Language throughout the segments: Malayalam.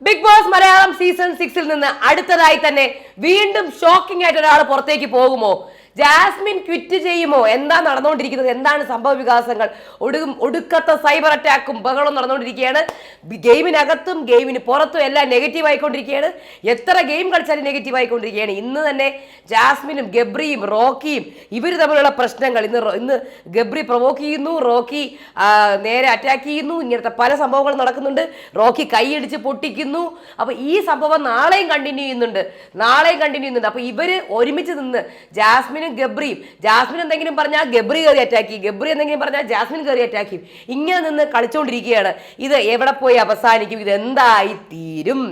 ബിഗ് ബോസ് മലയാളം സീസൺ സിക്സിൽ നിന്ന് അടുത്തതായി തന്നെ വീണ്ടും ഷോക്കിംഗ് ആയിട്ട് ഒരാൾ പുറത്തേക്ക് പോകുമോ? ജാസ്മിൻ ക്വിറ്റ് ചെയ്യുമോ? എന്താ നടന്നുകൊണ്ടിരിക്കുന്നത്? എന്താണ് സംഭവ വികാസങ്ങൾ? ഒടുക്കും ഒടുക്കത്തെ സൈബർ അറ്റാക്കും ബഹളം നടന്നുകൊണ്ടിരിക്കുകയാണ്. ഗെയിമിനകത്തും ഗെയിമിന് പുറത്തും എല്ലാം നെഗറ്റീവ് ആയിക്കൊണ്ടിരിക്കുകയാണ്. എത്ര ഗെയിം കളിച്ചാലും നെഗറ്റീവ് ആയിക്കൊണ്ടിരിക്കുകയാണ്. ഇന്ന് തന്നെ ജാസ്മിനും ഗബ്രിയും റോക്കിയും ഇവർ തമ്മിലുള്ള പ്രശ്നങ്ങൾ ഇന്ന് ഇന്ന് ഗബ്രി പ്രൊവോക്ക് ചെയ്യുന്നു റോക്കി നേരെ അറ്റാക്ക് ചെയ്യുന്നു. ഇങ്ങനത്തെ പല സംഭവങ്ങളും നടക്കുന്നുണ്ട്. റോക്കി കൈയടിച്ച് പൊട്ടിക്കുന്നു. അപ്പോൾ ഈ സംഭവം നാളെയും കണ്ടിന്യൂ ചെയ്യുന്നുണ്ട്. നാളെയും കണ്ടിന്യൂ ചെയ്യുന്നുണ്ട്. അപ്പോൾ ഇവർ ഒരുമിച്ച് നിന്ന് ജാസ്മിനും ഗബ്രിയും. ജാസ്മിൻ എന്തെങ്കിലും പറഞ്ഞാൽ ഗബ്രി കയറി അറ്റാക്ക് ചെയ്യും. ഗബ്രി എന്തെങ്കിലും പറഞ്ഞാൽ ജാസ്മിൻ കയറി അറ്റാക്ക് ചെയ്യും. ഇങ്ങനെ നിന്ന് കളിച്ചുകൊണ്ടിരിക്കുകയാണ് ഇത് എവിടെ പോയി അവസാനിക്കും? ഇത് എന്തായി തീരും?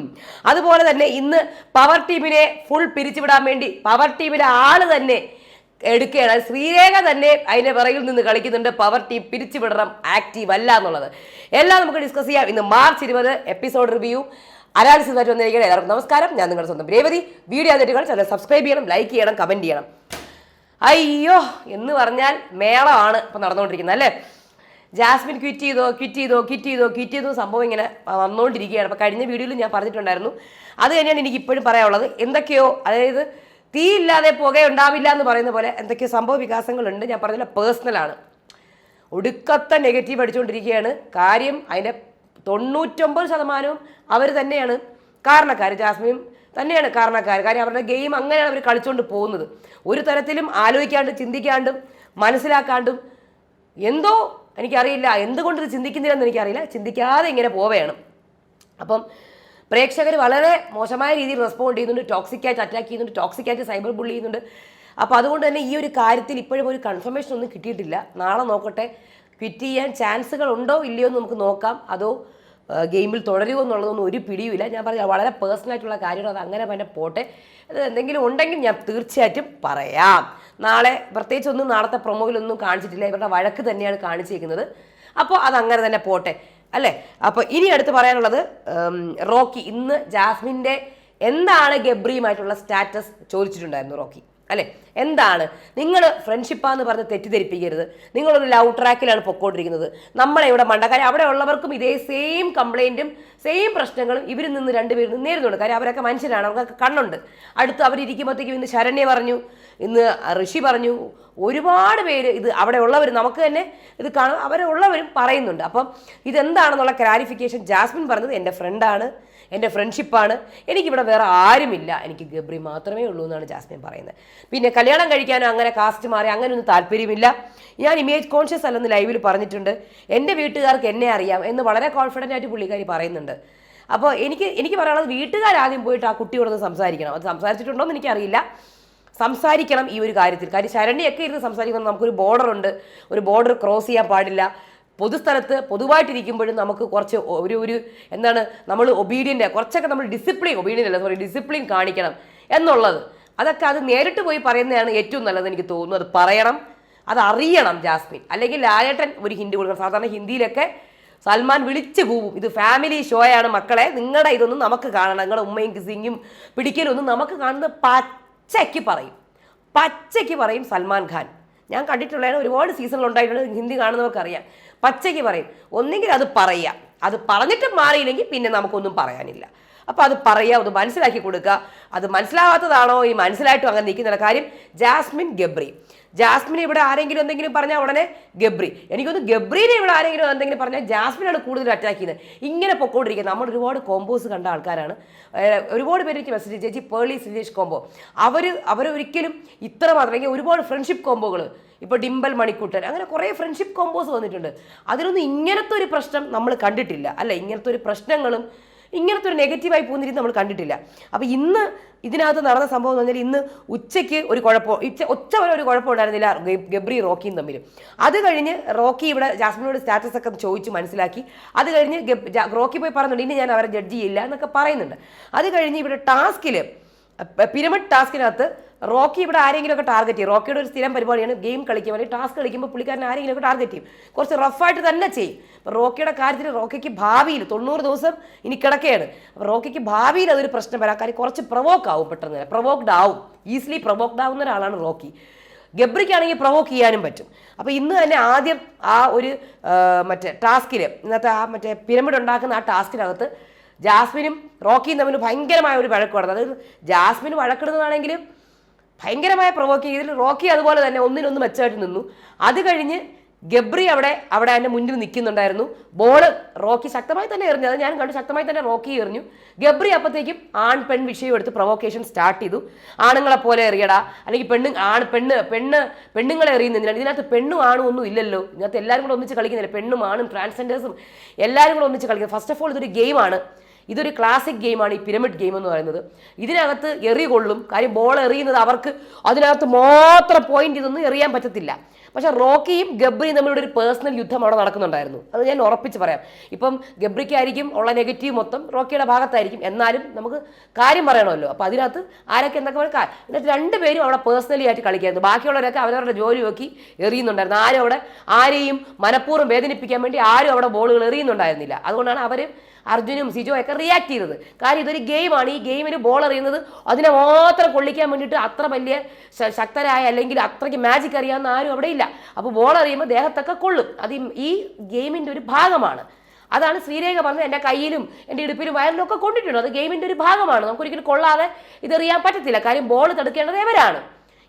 അതുപോലെ തന്നെ ഇന്ന് പവർ ടീമിനെ ഫുൾ പിരിച്ചുവിടാൻ വേണ്ടി പവർ ടീമിലെ ആൾ തന്നെ എടുക്കുകയാണ്. ശ്രീരേഖ തന്നെ അതിന്റെ പിറകിൽ നിന്ന് കളിക്കുന്നുണ്ട്. Power team പിരിച്ചുവിടണം. ആക്റ്റീവ് അല്ല എന്നുള്ളത്. എല്ലാം നമുക്ക് ഡിസ്കസ് ചെയ്യാം. ഇന്ന് മാർച്ച് ഇരുപത് എപ്പിസോഡ് റിവ്യൂ അനാലിസിസ് ആയിട്ട് വന്നിരിക്കുകയാണ്. എല്ലാവർക്കും നമസ്കാരം. ഞാൻ നിങ്ങളുടെ സ്വന്തം രേവതി. വീഡിയോ ആദ്യമായിട്ട് ചാനൽ സബ്സ്ക്രൈബ് ചെയ്യണം ലൈക്ക് ചെയ്യണം കമന്റ് ചെയ്യണം. അയ്യോ എന്ന് പറഞ്ഞാൽ മേളമാണ് ഇപ്പം നടന്നുകൊണ്ടിരിക്കുന്നത് അല്ലേ? ജാസ്മിൻ ക്വിറ്റ് ചെയ്തോ ക്വിറ്റ് ചെയ്തോ ക്വിറ്റ് ചെയ്തോ ക്വിറ്റ് ചെയ്തോ സംഭവം ഇങ്ങനെ വന്നുകൊണ്ടിരിക്കുകയാണ് അപ്പോൾ കഴിഞ്ഞ വീഡിയോയിൽ ഞാൻ പറഞ്ഞിട്ടുണ്ടായിരുന്നു. അത് തന്നെയാണ് എനിക്ക് ഇപ്പോഴും പറയാനുള്ളത്. എന്തൊക്കെയോ അതായത് തീ ഇല്ലാതെ പുക ഉണ്ടാവില്ല എന്ന് പറയുന്ന പോലെ എന്തൊക്കെയോ സംഭവ വികാസങ്ങളുണ്ട്. ഞാൻ പറഞ്ഞില്ല പേഴ്സണലാണ് ഒടുക്കത്തെ നെഗറ്റീവ് അടിച്ചുകൊണ്ടിരിക്കുകയാണ്. കാര്യം അതിന്റെ തൊണ്ണൂറ്റൊമ്പത് ശതമാനവും അവർ തന്നെയാണ്. കാരണക്കാർ ജാസ്മിനും തന്നെയാണ് കാരണക്കാർ. കാര്യം അവരുടെ ഗെയിം അങ്ങനെയാണ് അവർ കളിച്ചുകൊണ്ട് പോകുന്നത്. ഒരു തരത്തിലും ആലോചിക്കാണ്ട് ചിന്തിക്കാണ്ടും മനസ്സിലാക്കാണ്ടും എന്തോ എനിക്കറിയില്ല. എന്തുകൊണ്ട് ഇത് ചിന്തിക്കുന്നില്ലെന്ന് എനിക്കറിയില്ല. ചിന്തിക്കാതെ ഇങ്ങനെ പോവുകയാണ്. അപ്പം പ്രേക്ഷകർ വളരെ മോശമായ രീതിയിൽ റെസ്പോണ്ട് ചെയ്യുന്നുണ്ട്. ടോക്സിക്കായിട്ട് അറ്റാക്ക് ചെയ്യുന്നുണ്ട്. ടോക്സിക്കായിട്ട് സൈബർ ബുള്ളി ചെയ്യുന്നുണ്ട്. അപ്പോൾ അതുകൊണ്ട് തന്നെ ഈ ഒരു കാര്യത്തിൽ ഇപ്പോഴും ഒരു കൺഫർമേഷൻ ഒന്നും കിട്ടിയിട്ടില്ല. നാളെ നോക്കട്ടെ. ക്വിറ്റ് ചെയ്യാൻ ചാൻസുകൾ ഉണ്ടോ? ഇല്ലയോ എന്ന് നമുക്ക് നോക്കാം. അതോ ഗെയിമിൽ തുടരുമോ എന്നുള്ളതൊന്നും ഒരു പിടിയുമില്ല. ഞാൻ പറഞ്ഞ വളരെ പേഴ്സണലായിട്ടുള്ള കാര്യമാണ്. അത് അങ്ങനെ തന്നെ പോട്ടെ. അത് എന്തെങ്കിലും ഉണ്ടെങ്കിൽ ഞാൻ തീർച്ചയായിട്ടും പറയാം. നാളെ പ്രത്യേകിച്ച് ഒന്നും നാളത്തെ പ്രൊമോയിലൊന്നും കാണിച്ചിട്ടില്ല. ഇവരുടെ വഴക്ക് തന്നെയാണ് കാണിച്ചിരിക്കുന്നത്. അപ്പോൾ അത് അങ്ങനെ തന്നെ പോട്ടെ. അല്ലേ? അപ്പോൾ ഇനി അടുത്ത് പറയാനുള്ളത് റോക്കി. ഇന്ന് ജാസ്മിന്റെ എന്താണ് ഗബ്രിയുമായിട്ടുള്ള സ്റ്റാറ്റസ് ചോദിച്ചിട്ടുണ്ടായിരുന്നു റോക്കി? അല്ലേ? എന്താണ്? നിങ്ങൾ ഫ്രണ്ട്ഷിപ്പാന്ന് പറഞ്ഞ് തെറ്റിദ്ധരിപ്പിക്കരുത്. നിങ്ങളൊരു ലവ് ട്രാക്കിലാണ് പൊക്കോണ്ടിരിക്കുന്നത്. നമ്മളെ ഇവിടെ മണ്ട കാര്യം അവിടെ ഉള്ളവർക്കും ഇതേ സെയിം കംപ്ലൈന്റും സെയിം പ്രശ്നങ്ങളും ഇവരിൽ നിന്ന് രണ്ടുപേരും നേരിടുന്നുണ്ട്. കാര്യം അവരൊക്കെ മനുഷ്യരാണ് അവർക്കൊക്കെ കണ്ണുണ്ട്. അടുത്ത് അവരിയ്ക്കുമ്പോഴത്തേക്കും ഇന്ന് ശരണ്യ പറഞ്ഞു ഇന്ന് ഋഷി പറഞ്ഞു ഒരുപാട് പേര് ഇത് അവിടെ ഉള്ളവർ നമുക്ക് തന്നെ ഇത് കാണും അവരുള്ളവരും പറയുന്നുണ്ട്. അപ്പം ഇതെന്താണെന്നുള്ള ക്ലാരിഫിക്കേഷൻ ജാസ്മിൻ പറഞ്ഞത് എന്റെ ഫ്രണ്ടാണ് എന്റെ ഫ്രണ്ട്ഷിപ്പാണ് എനിക്കിവിടെ വേറെ ആരുമില്ല. എനിക്ക് ഗബ്രി മാത്രമേ ഉള്ളൂ എന്നാണ് ജാസ്മിൻ പറയുന്നത്. പിന്നെ കല്യാണം കഴിക്കാനോ അങ്ങനെ കാസ്റ്റ് മാറി അങ്ങനെയൊന്നും താല്പര്യമില്ല. ഞാൻ ഇമേജ് കോൺഷ്യസ് അല്ലെന്ന് ലൈവിൽ പറഞ്ഞിട്ടുണ്ട്. എന്റെ വീട്ടുകാർക്ക് എന്നെ അറിയാം എന്ന് വളരെ കോൺഫിഡന്റ് ആയിട്ട് പുള്ളിക്കാരി പറയുന്നുണ്ട്. അപ്പോൾ എനിക്ക് എനിക്ക് പറയാനുള്ളത് വീട്ടുകാരാദ്യം പോയിട്ട് ആ കുട്ടിയോടൊന്ന് സംസാരിക്കണം. അത് സംസാരിച്ചിട്ടുണ്ടോ എന്ന് എനിക്കറിയില്ല. സംസാരിക്കണം ഈ ഒരു കാര്യത്തിൽ. കാര്യം ശരണ്യൊക്കെ ഇരുന്ന് സംസാരിക്കണം നമുക്കൊരു ബോർഡർ ഉണ്ട്. ഒരു ബോർഡർ ക്രോസ് ചെയ്യാൻ പാടില്ല. പൊതുസ്ഥലത്ത് പൊതുവായിട്ടിരിക്കുമ്പോഴും നമുക്ക് കുറച്ച് ഒരു ഒരു എന്താണ് നമ്മൾ ഒബീഡിയന്റ് കുറച്ചൊക്കെ നമ്മൾ ഡിസിപ്ലിൻ ഒബീഡിയൻ അല്ല സോറി ഡിസിപ്ലിൻ കാണിക്കണം എന്നുള്ളത്. അതൊക്കെ അത് നേരിട്ട് പോയി പറയുന്നതാണ് ഏറ്റവും നല്ലത് എനിക്ക് തോന്നുന്നു. അത് പറയണം അത് അറിയണം ജാസ്മിൻ. അല്ലെങ്കിൽ ലാലേട്ടൻ ഒരു ഹിന്ദി കൊടുക്കണം. സാധാരണ ഹിന്ദിയിലൊക്കെ സൽമാൻ വിളിച്ചു പോവും ഇത് ഫാമിലി ഷോയാണ് മക്കളെ. നിങ്ങളുടെ ഇതൊന്നും നമുക്ക് കാണണം. നിങ്ങളുടെ ഉമ്മയും കിസിങ്ങും പിടിക്കലൊന്നും നമുക്ക് കാണുന്നത് പച്ചയ്ക്ക് പറയും. പച്ചയ്ക്ക് പറയും സൽമാൻ ഖാൻ. ഞാൻ കണ്ടിട്ടുള്ളതാണ് ഒരുപാട് സീസണിൽ ഉണ്ടായിട്ടുണ്ട്. ഹിന്ദി കാണുന്നവർക്ക് അറിയാം പച്ചയ്ക്ക് പറയും. ഒന്നെങ്കിൽ അത് പറയാം അത് പറഞ്ഞിട്ട് മാറിയില്ലെങ്കിൽ പിന്നെ നമുക്കൊന്നും പറയാനില്ല. അപ്പോൾ അത് പറയുക അത് മനസ്സിലാക്കി കൊടുക്കുക. അത് മനസ്സിലാവാത്തതാണോ? ഈ മനസ്സിലായിട്ടും അങ്ങനെ നിൽക്കുന്ന കാര്യം ജാസ്മിൻ ഗബ്രി. ജാസ്മിനെ ഇവിടെ ആരെങ്കിലും എന്തെങ്കിലും പറഞ്ഞാൽ ഉടനെ ഗബ്രി. എനിക്കൊന്ന് ഗബ്രീനെ ഇവിടെ ആരെങ്കിലും എന്തെങ്കിലും പറഞ്ഞാൽ ജാസ്മിനാണ് കൂടുതൽ അറ്റാക്ക് ചെയ്യുന്നത്. ഇങ്ങനെ പൊക്കോണ്ടിരിക്കുന്നത് നമ്മൾ ഒരുപാട് കോമ്പോസ് കണ്ട ആൾക്കാരാണ്. ഒരുപാട് പേര് എനിക്ക് മെസ്സേജ് ചേച്ചി പേളി സുരേഷ് കോംബോ അവർ ഒരിക്കലും ഇത്ര മാത്രം അല്ലെങ്കിൽ ഒരുപാട് ഫ്രണ്ട്ഷിപ്പ് കോമ്പോകൾ ഇപ്പോൾ ഡിംബൽ മണിക്കൂട്ടൻ അങ്ങനെ കുറേ ഫ്രണ്ട്ഷിപ്പ് കോമ്പോസ് വന്നിട്ടുണ്ട്. അതിലൊന്നും ഇങ്ങനത്തെ ഒരു പ്രശ്നം നമ്മൾ കണ്ടിട്ടില്ല. അല്ല ഇങ്ങനത്തെ ഒരു പ്രശ്നങ്ങളും ഇങ്ങനത്തെ ഒരു നെഗറ്റീവായി പോകുന്ന രീതി നമ്മൾ കണ്ടിട്ടില്ല. അപ്പോൾ ഇന്ന് ഇതിനകത്ത് നടന്ന സംഭവം എന്ന് പറഞ്ഞാൽ ഇന്ന് ഉച്ചയ്ക്ക് ഒരു കുഴപ്പം ഉച്ച ഉച്ച വരെ ഒരു കുഴപ്പം ഉണ്ടായിരുന്നില്ല ഗബ്രി റോക്കിയും തമ്മിൽ അത് കഴിഞ്ഞ് റോക്കി ഇവിടെ ജാസ്മിനോട് സ്റ്റാറ്റസ് ഒക്കെ ചോദിച്ച് മനസ്സിലാക്കി. അത് കഴിഞ്ഞ് റോക്കി പോയി പറഞ്ഞുണ്ട് ഇനി ഞാൻ അവരെ ജഡ്ജ് ചെയ്യില്ല എന്നൊക്കെ പറയുന്നുണ്ട്. അത് കഴിഞ്ഞ് ഇവിടെ ടാസ്കിൽ പിരമിഡ് ടാസ്കിനകത്ത് റോക്കി ഇവിടെ ആരെങ്കിലും ഒക്കെ ടാർഗറ്റ് ചെയ്യും. റോക്കിയുടെ ഒരു സ്ഥിരം പരിപാടിയാണ് ഗെയിം കളിക്കുക അല്ലെങ്കിൽ ടാസ്ക് കളിക്കുമ്പോൾ പുള്ളിക്കാരൻ ആരെങ്കിലും ഒക്കെ ടാർഗറ്റ് ചെയ്യും. കുറച്ച് റഫായിട്ട് തന്നെ ചെയ്യും. റോക്കിയുടെ കാര്യത്തിൽ റോക്കിക്ക് ഭാവിയിൽ തൊണ്ണൂറ് ദിവസം ഇനി കിടക്കുകയാണ് അപ്പോൾ റോക്കിക്ക് ഭാവിയിൽ അതൊരു പ്രശ്നം വരാൻ കാര്യം കുറച്ച് പ്രൊവോക്ക് ആവും പെട്ടെന്ന്. പ്രൊവോക്ഡ് ആവും. ഈസിലി പ്രൊവോക്ഡ് ആവുന്ന ഒരാളാണ് റോക്കി. ഗബ്രിക്കാണെങ്കിൽ പ്രൊവോക്ക് ചെയ്യാനും പറ്റും. അപ്പോൾ ഇന്ന് തന്നെ ആദ്യം ആ ഒരു മറ്റേ ടാസ്കിൽ ഇന്നത്തെ ആ മറ്റേ പിരമിഡ് ഉണ്ടാക്കുന്ന ആ ടാസ്കിനകത്ത് ജാസ്മിനും റോക്കിയും തമ്മിൽ ഭയങ്കരമായ ഒരു വഴക്ക് അതായത് ജാസ്മിൻ വഴക്കിടുന്നതാണെങ്കിലും ഭയങ്കരമായ പ്രൊവോക്ക് ചെയ്തതിൽ റോക്കി അതുപോലെ തന്നെ ഒന്നിനൊന്ന് മെച്ചമായിട്ട് നിന്നു. അത് കഴിഞ്ഞ് ഗബ്രി അവിടെ അവിടെ എന്റെ മുന്നിൽ നിൽക്കുന്നുണ്ടായിരുന്നു. ബോൾ റോക്കി ശക്തമായി തന്നെ എറിഞ്ഞു. അത് ഞാൻ കണ്ടു ശക്തമായി തന്നെ റോക്കി എറിഞ്ഞു. ഗബ്രി അപ്പോഴത്തേക്കും ആൺ പെൺ വിഷയം എടുത്ത് പ്രൊവോക്കേഷൻ സ്റ്റാർട്ട് ചെയ്തു. ആണുങ്ങളെ പോലെ എറിയടാ. അല്ലെങ്കിൽ പെണ്ണ് ആൺ പെണ്ണ് പെണ്ണ് പെണ്ണുങ്ങളെ എറിയുന്നതിനാണ് ഇതിനകത്ത് പെണ്ണും ആണും ഒന്നും ഇല്ലല്ലോ. ഇതിനകത്ത് എല്ലാവരും കൂടെ ഒന്നിച്ച് കളിക്കുന്നില്ല. പെണ്ണും ആണും ട്രാൻസ്ജെൻഡേഴ്സും എല്ലാവരും കൂടെ ഒന്നിച്ച് കളിക്കുന്നത് ഫസ്റ്റ് ഓഫ് ഓൾ ഇതൊരു ഗെയിമാണ് ഇതൊരു ക്ലാസിക് ഗെയിമാണ് ഈ പിരമിഡ് ഗെയിം എന്ന് പറയുന്നത്. ഇതിനകത്ത് എറി കൊള്ളും കാര്യം ബോൾ എറിയുന്നത് അവർക്ക് അതിനകത്ത് മാത്രം പോയിന്റ് ഇതൊന്നും എറിയാൻ പറ്റത്തില്ല. പക്ഷെ റോക്കിയും ഗബ്രിയും തമ്മിലുള്ള ഒരു പേഴ്സണൽ യുദ്ധം അവിടെ നടക്കുന്നുണ്ടായിരുന്നു. അത് ഞാൻ ഉറപ്പിച്ച് പറയാം. ഇപ്പം ഗബ്രിക്കായിരിക്കും ഉള്ള നെഗറ്റീവ് മൊത്തം റോക്കിയുടെ ഭാഗത്തായിരിക്കും. എന്നാലും നമുക്ക് കാര്യം പറയണമല്ലോ. അപ്പോൾ അതിനകത്ത് ആരൊക്കെ എന്തൊക്കെ ഇതിനകത്ത് രണ്ടുപേരും അവിടെ പേഴ്സണലി ആയിട്ട് കളിക്കായിരുന്നു. ബാക്കിയുള്ളവരൊക്കെ അവരവരുടെ ജോലി നോക്കി എറിയുന്നുണ്ടായിരുന്നു. ആരും അവിടെ ആരെയും മനഃപൂർവം വേദനിപ്പിക്കാൻ വേണ്ടി ആരും അവിടെ ബോളുകൾ എറിയുന്നുണ്ടായിരുന്നില്ല. അതുകൊണ്ടാണ് അവർ അർജുനും സിജോ ഒക്കെ റിയാക്ട് ചെയ്തത്. കാര്യം ഇതൊരു ഗെയിമാണ് ഈ ഗെയിമിന് ബോൾ എറിയുന്നത് അതിനെ മാത്രം കൊള്ളിക്കാൻ വേണ്ടിയിട്ട് അത്ര വലിയ ശക്തരായ അല്ലെങ്കിൽ അത്രയ്ക്ക് മാജിക് അറിയാവുന്ന ആരും അവിടെ ഇല്ല. അപ്പോൾ ബോൾ എറിയുമ്പോൾ ദേഹത്തൊക്കെ കൊള്ളും. അത് ഈ- ഈ ഗെയിമിന്റെ ഒരു ഭാഗമാണ്. അതാണ് ശ്രീരേഖ പറഞ്ഞത്. എന്റെ കയ്യിലും എന്റെ ഇടുപ്പിലും വയറിലും ഒക്കെ കൊണ്ടിട്ടുണ്ട്. അത് ഗെയിമിന്റെ ഒരു ഭാഗമാണ്. നമുക്കൊരിക്കലും കൊള്ളാതെ ഇതെറിയാൻ പറ്റത്തില്ല. കാര്യം ബോൾ തടുക്കേണ്ടത് ഇവരാണ്.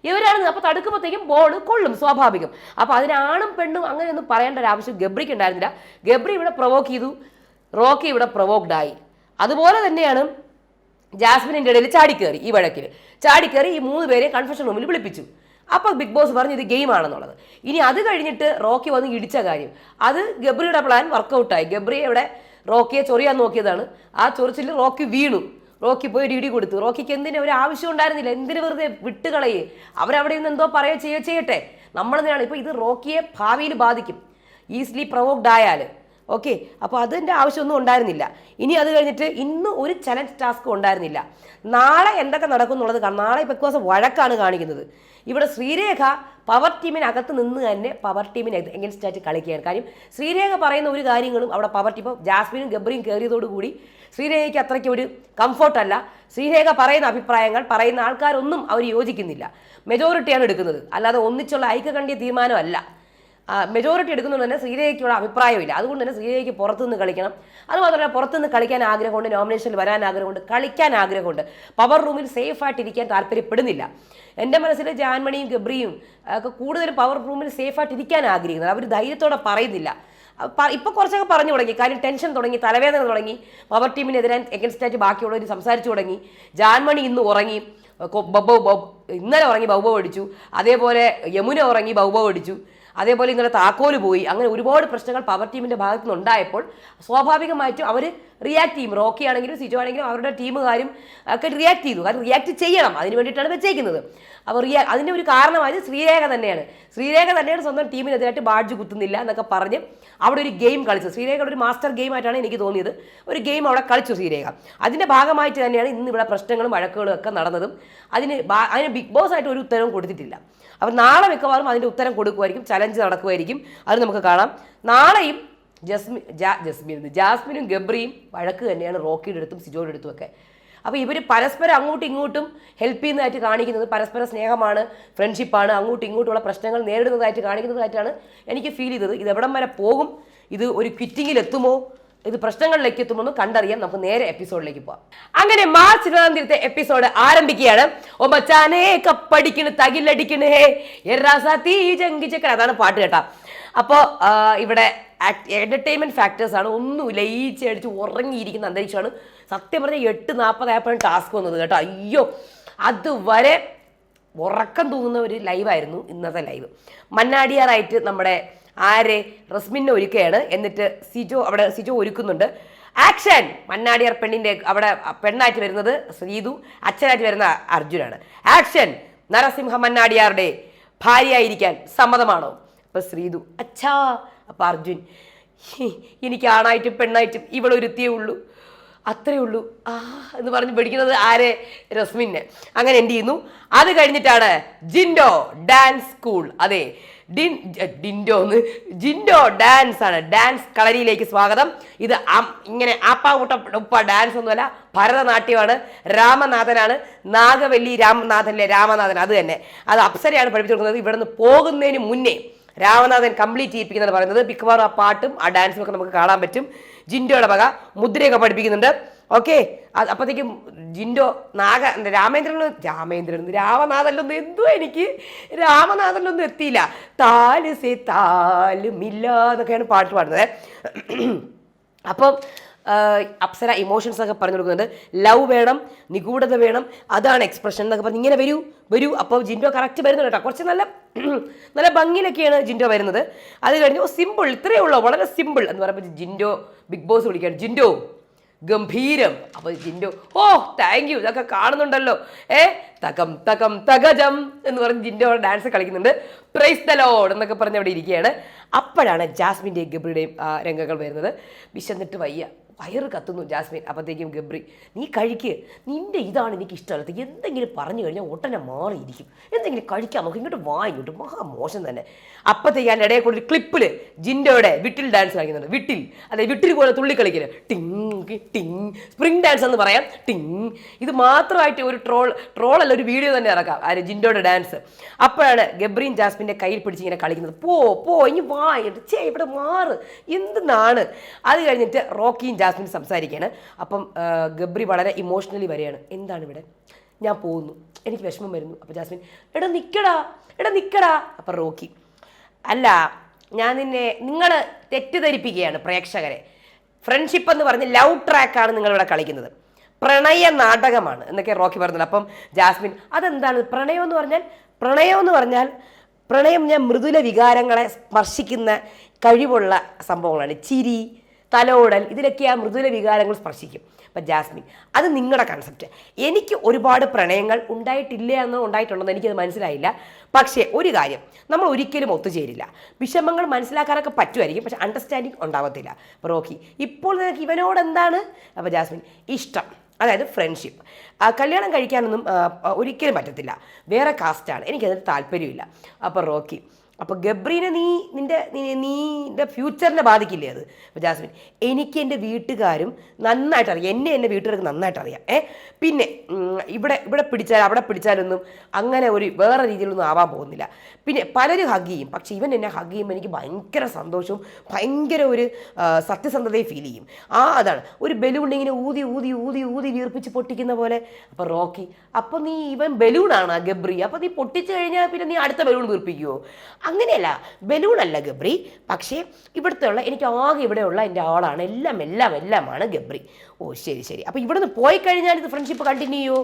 ഇവരാണ്. അപ്പോൾ തടുക്കുമ്പോഴത്തേക്കും ബോൾ കൊള്ളും സ്വാഭാവികം. അപ്പോൾ അതിനാണും പെണ്ണും അങ്ങനെയൊന്നും പറയേണ്ട ഒരു ആവശ്യം ഗബ്രിക്ക് ഉണ്ടായിരുന്നില്ല. ഗബ്രി ഇവിടെ പ്രൊവോക്ക് ചെയ്തു. റോക്കി ഇവിടെ പ്രൊവോക്ഡ് ആയി അതുപോലെ തന്നെയാണ് ജാസ്മിനിന്റെ ഇടയിൽ ചാടിക്കേറി ഈ വഴക്കിൽ ചാടിക്കേറി ഈ മൂന്ന് പേരെ കൺഫെഷൻ റൂമിൽ വിളിപ്പിച്ചു. അപ്പോൾ ബിഗ് ബോസ് പറഞ്ഞു ഇത് ഗെയിം ആണെന്നുള്ളത്. ഇനി അത് കഴിഞ്ഞിട്ട് റോക്കി വന്ന് ഇടിച്ച കാര്യം. അത് ഗബ്രിയുടെ പ്ലാൻ വർക്കൗട്ടായി ഗബ്രി ഇവിടെ റോക്കിയെ ചൊറിയാൻ നോക്കിയതാണ്. ആ ചൊറിച്ചിൽ റോക്കി വീണു. റോക്കി പോയി ഒരു ഇടി കൊടുത്തു. റോക്കിക്ക് എന്തിനും ഒരു ആവശ്യം ഉണ്ടായിരുന്നില്ല. എന്തിനു വെറുതെ വിട്ടുകളയെ? അവരവിടെ നിന്ന് എന്തോ പറയുകയോ ചെയ്യുകയോ ചെയ്യട്ടെ. നമ്മളെന്തിനാണ് ഇപ്പോൾ ഇത് റോക്കിയെ ഭാവിയിൽ ബാധിക്കും. ഈസിലി പ്രൊവോക്ഡ് ആയാൽ ഓക്കെ അപ്പോൾ അതിന്റെ ആവശ്യമൊന്നും ഉണ്ടായിരുന്നില്ല. ഇനി അത് കഴിഞ്ഞിട്ട് ഇന്ന് ഒരു ചലഞ്ച് ടാസ്ക് ഉണ്ടായിരുന്നില്ല. നാളെ എന്തൊക്കെ നടക്കും എന്നുള്ളത് കാണാം. നാളെ ബിക്കോസ് വഴക്കാണ് കാണിക്കുന്നത്. ഇവിടെ ശ്രീരേഖ പവർ ടീമിനകത്ത് നിന്ന് തന്നെ പവർ ടീമിന് എഗൻസ്റ്റ് കളിക്കുകയാണ്. കാര്യം ശ്രീരേഖ പറയുന്ന ഒരു കാര്യങ്ങളും അവിടെ പവർ ടീം ഇപ്പോൾ ജാസ്മിനും ഗബ്രിയും കയറിയതോടുകൂടി ശ്രീരേഖയ്ക്ക് അത്രയ്ക്ക് ഒരു കംഫർട്ടല്ല ശ്രീരേഖ പറയുന്ന അഭിപ്രായങ്ങൾ പറയുന്ന ആൾക്കാരൊന്നും അവർ യോജിക്കുന്നില്ല. മെജോറിറ്റിയാണ് എടുക്കുന്നത്. അല്ലാതെ ഒന്നിച്ചുള്ള ഐക്യകണ്ഠ്യ തീരുമാനമല്ല. മെജോറിറ്റി എടുക്കുന്നതുകൊണ്ട് തന്നെ ശ്രീരേഖയ്ക്കുള്ള അഭിപ്രായമില്ല. അതുകൊണ്ട് തന്നെ ശ്രീരേഖയ്ക്ക് പുറത്തുനിന്ന് കളിക്കണം. അതുമാത്രമല്ല പുറത്തുനിന്ന് കളിക്കാൻ ആഗ്രഹമുണ്ട് നോമിനേഷനിൽ വരാൻ ആഗ്രഹമുണ്ട് കളിക്കാൻ ആഗ്രഹമുണ്ട്. പവർ റൂമിൽ സേഫ് ആയിട്ടിരിക്കാൻ താല്പര്യപ്പെടുന്നില്ല. എന്റെ മനസ്സിൽ ജാൻമണിയും ഗബ്രിയും ഒക്കെ കൂടുതൽ പവർ റൂമിൽ സേഫ് ആയിട്ടിരിക്കാൻ ആഗ്രഹിക്കുന്നത്. അവർ ധൈര്യത്തോടെ പറയുന്നില്ല. ഇപ്പൊ കുറച്ചൊക്കെ പറഞ്ഞു തുടങ്ങി. കാര്യം ടെൻഷൻ തുടങ്ങി തലവേദന തുടങ്ങി. പവർ ടീമിനെതിരെ എഗൻസ്റ്റായിട്ട് ബാക്കിയുള്ളവർ സംസാരിച്ചു തുടങ്ങി. ജാൻമണി ഇന്ന് ഉറങ്ങി. ബബ്ബോ ബൗബൗ ഇന്നലെ ഉറങ്ങി ബൗബോ അടിച്ചു. അതേപോലെ യമുന ഉറങ്ങി ബൗബോ അടിച്ചു. അതേപോലെ ഇന്നലെ താക്കോൽ പോയി. അങ്ങനെ ഒരുപാട് പ്രശ്നങ്ങൾ പവർ ടീമിന്റെ ഭാഗത്തു നിന്ന് ഉണ്ടായപ്പോൾ സ്വാഭാവികമായിട്ടും അവർ റിയാക്ട് ചെയ്യും. റോക്കി ആണെങ്കിലും സിജോ ആണെങ്കിലും അവരുടെ ടീമുകാരും ഒക്കെ റിയാക്ട് ചെയ്തു. കാരണം റിയാക്ട് ചെയ്യണം. അതിന് വേണ്ടിയിട്ടാണ് വെച്ചേക്കുന്നത്. അപ്പോൾ റിയാ അതിന്റെ ഒരു കാരണമായത് ശ്രീരേഖ തന്നെയാണ്. ശ്രീരേഖ തന്നെയാണ് സ്വന്തം ടീമിനെതിരായിട്ട് ബാഡ്ജ് കുത്തുന്നില്ല എന്നൊക്കെ പറഞ്ഞ് അവിടെ ഒരു ഗെയിം കളിച്ചു ശ്രീരേഖയുടെ ഒരു മാസ്റ്റർ ഗെയിം ആയിട്ടാണ് എനിക്ക് തോന്നിയത്. ഒരു ഗെയിം അവിടെ കളിച്ചു ശ്രീരേഖ. അതിന്റെ ഭാഗമായിട്ട് തന്നെയാണ് ഇന്ന് ഇവിടെ പ്രശ്നങ്ങളും വഴക്കുകളും ഒക്കെ നടന്നതും. അതിന് അതിന് ബിഗ് ബോസ് ആയിട്ട് ഒരു ഉത്തരവും കൊടുത്തിട്ടില്ല. അപ്പോൾ നാളെ മിക്കവാറും അതിന്റെ ഉത്തരം കൊടുക്കുമായിരിക്കും ചലഞ്ച് നടക്കുമായിരിക്കും അത് നമുക്ക് കാണാം. നാളെയും ജസ്മി ജാ ജസ്മിൻ ജാസ്മിനും ഗബ്രിയും വഴക്ക് തന്നെയാണ് റോക്കിയുടെ അടുത്തും സിജോയുടെ അടുത്തും ഒക്കെ. അപ്പോൾ ഇവർ പരസ്പരം അങ്ങോട്ടും ഇങ്ങോട്ടും ഹെൽപ്പ് ചെയ്യുന്നതായിട്ട് കാണിക്കുന്നത് പരസ്പര സ്നേഹമാണ് ഫ്രണ്ട്ഷിപ്പാണ് അങ്ങോട്ടും ഇങ്ങോട്ടുള്ള പ്രശ്നങ്ങൾ നേരിടുന്നതായിട്ട് കാണിക്കുന്നതായിട്ടാണ് എനിക്ക് ഫീൽ ചെയ്തത്. ഇത് എവിടം വരെ പോകും? ഇത് ഒരു ക്വിറ്റിങ്ങിൽ എത്തുമോ? ഇത് പ്രശ്നങ്ങളിലേക്ക് എത്തുമെന്ന് കണ്ടറിയാം നമുക്ക് നേരെ എപ്പിസോഡിലേക്ക് പോവാം. അങ്ങനെ മാർച്ച് ഇരുപതാം തീയതി എപ്പിസോഡ് ആരംഭിക്കുകയാണ്. ഓ മച്ചാനേ കപ്പടിക്കണ് തകിലടിക്കണ് ഹേ. എറാസാത്തി ജങ്കിച്ചക്കൻ അതാണ് പാട്ട് കേട്ടാ. അപ്പോൾ ഇവിടെ എന്റർടൈൻമെന്റ് ഫാക്ടേഴ്സ് ആണ് ഒന്നും ലയിച്ചടിച്ച് ഉറങ്ങിയിരിക്കുന്ന അന്തരീക്ഷമാണ്. സത്യം പറഞ്ഞാൽ എട്ട് നാൽപ്പതായപ്പോഴും ടാസ്ക് വന്നത് കേട്ടോ. അയ്യോ അതുവരെ ഉറക്കം തൂങ്ങുന്ന ഒരു ലൈവായിരുന്നു ഇന്നത്തെ ലൈവ് മന്നാടിയാറായിട്ട് നമ്മുടെ ആരെ? റസ്മിനെ ഒരുക്കുകയാണ്. എന്നിട്ട് സിജോ അവിടെ സിജോ ഒരുക്കുന്നുണ്ട്. ആക്ഷൻ മന്നാടിയാർ പെണ്ണിന്റെ അവിടെ പെണ്ണായിട്ട് വരുന്നത് ശ്രീതു അച്ഛനായിട്ട് വരുന്ന അർജുനാണ്. ആക്ഷൻ നരസിംഹ മണ്ണാടിയാറുടെ ഭാര്യയായിരിക്കാൻ സമ്മതമാണോ? അപ്പൊ ശ്രീതു അച്ഛാ! അപ്പൊ അർജുൻ "ഹി, എനിക്ക് ആണായിട്ടും പെണ്ണായിട്ടും ഇവളൊരുത്തിയേ ഉള്ളൂ. അത്രേ ഉള്ളൂ. ആ എന്ന് പറഞ്ഞ് പിടിക്കുന്നത് ആരെ? രസ്മിനെ അങ്ങനെ എന്ത് ചെയ്യുന്നു? അത് കഴിഞ്ഞിട്ടാണ് ജിൻഡോ ഡാൻസ് സ്കൂൾ. അതെ ഡിൻ ഡിൻഡോ എന്ന് ജിൻഡോ ഡാൻസ് ആണ്. ഡാൻസ് കളരിയിലേക്ക് സ്വാഗതം. ഇത് ഇങ്ങനെ ആപ്പാ കൂട്ട ഉപ്പ ഡാൻസ് ഒന്നുമല്ല ഭരതനാട്യമാണ്. രാമനാഥനാണ്. നാഗവല്ലി രാമനാഥനിലെ രാമനാഥൻ അത് തന്നെ. അത് അപ്സരയാണ് പഠിപ്പിച്ചു കൊടുക്കുന്നത്. ഇവിടെ നിന്ന് പോകുന്നതിന് മുന്നേ രാമനാഥൻ കംപ്ലീറ്റ് ചെയ്യിപ്പിക്കുന്നത് പറയുന്നത്. മിക്കവാറും ആ പാട്ടും ആ ഡാൻസും ഒക്കെ നമുക്ക് കാണാൻ പറ്റും. ജിൻഡോയുടെ വക മുദ്രയൊക്കെ പഠിപ്പിക്കുന്നുണ്ട്. ഓക്കെ അപ്പോഴത്തേക്കും ജിൻഡോ നാഗ എന്താ രാമേന്ദ്രൻ? രാമേന്ദ്രൻ രാമനാഥനിലൊന്നും എന്തോ എനിക്ക്? രാമനാഥനിലൊന്നും എത്തിയില്ല. താൽ സേ താലുമില്ല എന്നൊക്കെയാണ് പാട്ട് പാടുന്നത്. അപ്പം അപ്സര ഇമോഷൻസ് ഒക്കെ പറഞ്ഞു കൊടുക്കുന്നത് ലവ് വേണം നിഗൂഢത വേണം അതാണ് എക്സ്പ്രഷൻ എന്നൊക്കെ പറഞ്ഞ് ഇങ്ങനെ വരൂ വരൂ. അപ്പോൾ ജിൻഡോ കറക്റ്റ് വരുന്നുണ്ട് കേട്ടോ. കുറച്ച് നല്ല നല്ല ഭംഗിയിലൊക്കെയാണ് ജിൻഡോ വരുന്നത്. അത് കഴിഞ്ഞ് സിമ്പിൾ ഇത്രയേ ഉള്ളൂ. വളരെ സിമ്പിൾ എന്ന് പറയുമ്പോൾ ജിൻഡോ ബിഗ് ബോസ് വിളിക്കുകയാണ് ജിൻഡോ ഗംഭീരം. അപ്പോൾ ജിൻഡു ഓ താങ്ക് യു ഇതൊക്കെ കാണുന്നുണ്ടല്ലോ. ഏ തകം തകം തകജം എന്ന് പറഞ്ഞ് ജിൻഡോ ഡാൻസ് കളിക്കുന്നുണ്ട്. പ്രൈസ് ദ എന്നൊക്കെ പറഞ്ഞ് അവിടെ ഇരിക്കുകയാണ്. അപ്പോഴാണ് ജാസ്മിന്റെയും ഗബ്രിയുടെയും രംഗങ്ങൾ വരുന്നത്. വിശന്നിട്ട് വയ്യ. വയറ് കത്തുന്നു ജാസ്മിൻ. അപ്പോഴത്തേക്കും ഗബ്രി നീ കഴിക്ക്. നിന്റെ ഇതാണ് എനിക്ക് ഇഷ്ടമല്ലാത്ത എന്തെങ്കിലും പറഞ്ഞു കഴിഞ്ഞാൽ ഒട്ടനെ മാറിയിരിക്കും. എന്തെങ്കിലും കഴിക്കാം നമുക്ക് ഇങ്ങോട്ട് വാങ്ങിട്ട് മഹാ മോശം തന്നെ. അപ്പോഴത്തേക്ക് ഞാൻ ഇടയിൽ കൂടി ക്ലിപ്പിൽ ജിൻഡോയുടെ വിട്ടിൽ ഡാൻസ് കളിക്കുന്നുണ്ട്. വിട്ടിൽ അതെ വിട്ടിൽ പോലെ തുള്ളി കളിക്കൽ ടിങ് ടിങ്. സ്പ്രിംഗ് ഡാൻസ് എന്ന് പറയാം. ടിങ്. ഇത് മാത്രമായിട്ട് ഒരു ട്രോൾ ട്രോൾ അല്ല ഒരു വീഡിയോ തന്നെ ഇറക്കാം. ആര്? ജിൻഡോയുടെ ഡാൻസ് അപ്പോഴാണ് ഗബ്രീൻ ജാസ്മിന്റെ കയ്യിൽ പിടിച്ച് ഇങ്ങനെ കളിക്കുന്നത്. പോ പോ ഇനി വാ ചേ ഇവിടെ മാറ്. എന്തെന്നാണ്? അത് കഴിഞ്ഞിട്ട് റോക്കിയും ജാസ്മിൻ സംസാരിക്കുകയാണ്. അപ്പം ഗബ്രി വളരെ ഇമോഷണലി വരികയാണ്. എന്താണ് ഇവിടെ? ഞാൻ പോകുന്നു. എനിക്ക് വിഷമം വരുന്നു. അപ്പോൾ ജാസ്മിൻ എടാ നിൽക്കടാ എടാ നിൽക്കടാ അപ്പം റോക്കി അല്ല ഞാൻ നിന്നെ നിങ്ങൾ തെറ്റിദ്ധരിപ്പിക്കുകയാണ് പ്രേക്ഷകരെ. ഫ്രണ്ട്ഷിപ്പ് എന്ന് പറഞ്ഞ് ലവ് ട്രാക്കാണ് നിങ്ങളിവിടെ കളിക്കുന്നത്. പ്രണയ നാടകമാണ് എന്നൊക്കെ റോക്കി പറഞ്ഞത് അപ്പം ജാസ്മിൻ അതെന്താണ്? പ്രണയം എന്ന് പറഞ്ഞാൽ പ്രണയം എന്ന് പറഞ്ഞാൽ പ്രണയം ഞാൻ മൃദുല വികാരങ്ങളെ സ്പർശിക്കുന്ന കഴിവുള്ള സംഭവങ്ങളാണ്. ചിരി തലോടൽ ഇതിലൊക്കെ ആ മൃദുല വികാരങ്ങൾ സ്പർശിക്കും. അപ്പം ജാസ്മിൻ അത് നിങ്ങളുടെ കൺസെപ്റ്റ് എനിക്ക് ഒരുപാട് പ്രണയങ്ങൾ ഉണ്ടായിട്ടില്ല എന്നോ ഉണ്ടായിട്ടുണ്ടെന്ന് എനിക്കത് മനസ്സിലായില്ല. പക്ഷേ ഒരു കാര്യം നമ്മൾ ഒരിക്കലും ഒത്തുചേരില്ല. വിഷമങ്ങൾ മനസ്സിലാക്കാനൊക്കെ പറ്റുമായിരിക്കും പക്ഷെ അണ്ടർസ്റ്റാൻഡിങ് ഉണ്ടാവത്തില്ല. റോക്കി ഇപ്പോൾ നിനക്ക് ഇവനോട് എന്താണ്? അപ്പോൾ ജാസ്മിൻ ഇഷ്ടം. അതായത് ഫ്രണ്ട്ഷിപ്പ് കല്യാണം കഴിക്കാനൊന്നും ഒരിക്കലും പറ്റത്തില്ല. വേറെ കാസ്റ്റാണ് എനിക്കതിൽ താല്പര്യമില്ല. അപ്പോൾ റോക്കി അപ്പോൾ ഗബ്രീനെ നീ നിന്റെ നീന്റെ ഫ്യൂച്ചറിനെ ബാധിക്കില്ലേ അത്? അപ്പോൾ ജാസ്മിൻ എനിക്ക് എന്റെ വീട്ടുകാരും നന്നായിട്ട് അറിയാം എന്നെ എന്റെ വീട്ടുകാർക്ക് നന്നായിട്ട് അറിയാം ഏ? പിന്നെ ഇവിടെ ഇവിടെ പിടിച്ചാൽ അവിടെ പിടിച്ചാലൊന്നും അങ്ങനെ ഒരു വേറെ രീതിയിലൊന്നും ആവാൻ പോകുന്നില്ല. പിന്നെ പലരും ഹഗ് ചെയ്യും. പക്ഷേ ഇവൻ എന്നെ ഹഗ് ചെയ്യുമ്പോൾ എനിക്ക് ഭയങ്കര സന്തോഷവും ഭയങ്കര ഒരു സത്യസന്ധതയെ ഫീൽ ചെയ്യും. ആ അതാണ്. ഒരു ബലൂൺ ഇങ്ങനെ ഊതി ഊതി ഊതി ഊതി വീർപ്പിച്ച് പൊട്ടിക്കുന്ന പോലെ. അപ്പോൾ റോക്കി അപ്പോൾ നീ ഇവൻ ബലൂണാണ് ആ ഗബ്രി. അപ്പോൾ നീ പൊട്ടിച്ചു കഴിഞ്ഞാൽ പിന്നെ നീ അടുത്ത ബലൂൺ വീർപ്പിക്കുമോ അങ്ങനെയല്ല ബലൂണല്ല ഗബ്രി. പക്ഷേ ഇവിടുത്തെ ഉള്ള എനിക്ക് ആകെ ഇവിടെയുള്ള എന്റെ ആളാണ്. എല്ലാം എല്ലാം എല്ലാമാണ് ഗബ്രി. ഓ ശരി ശരി. അപ്പോൾ ഇവിടുന്ന് പോയി കഴിഞ്ഞാൽ ഇത് ഫ്രണ്ട്ഷിപ്പ് കണ്ടിന്യൂ ചെയ്യുമോ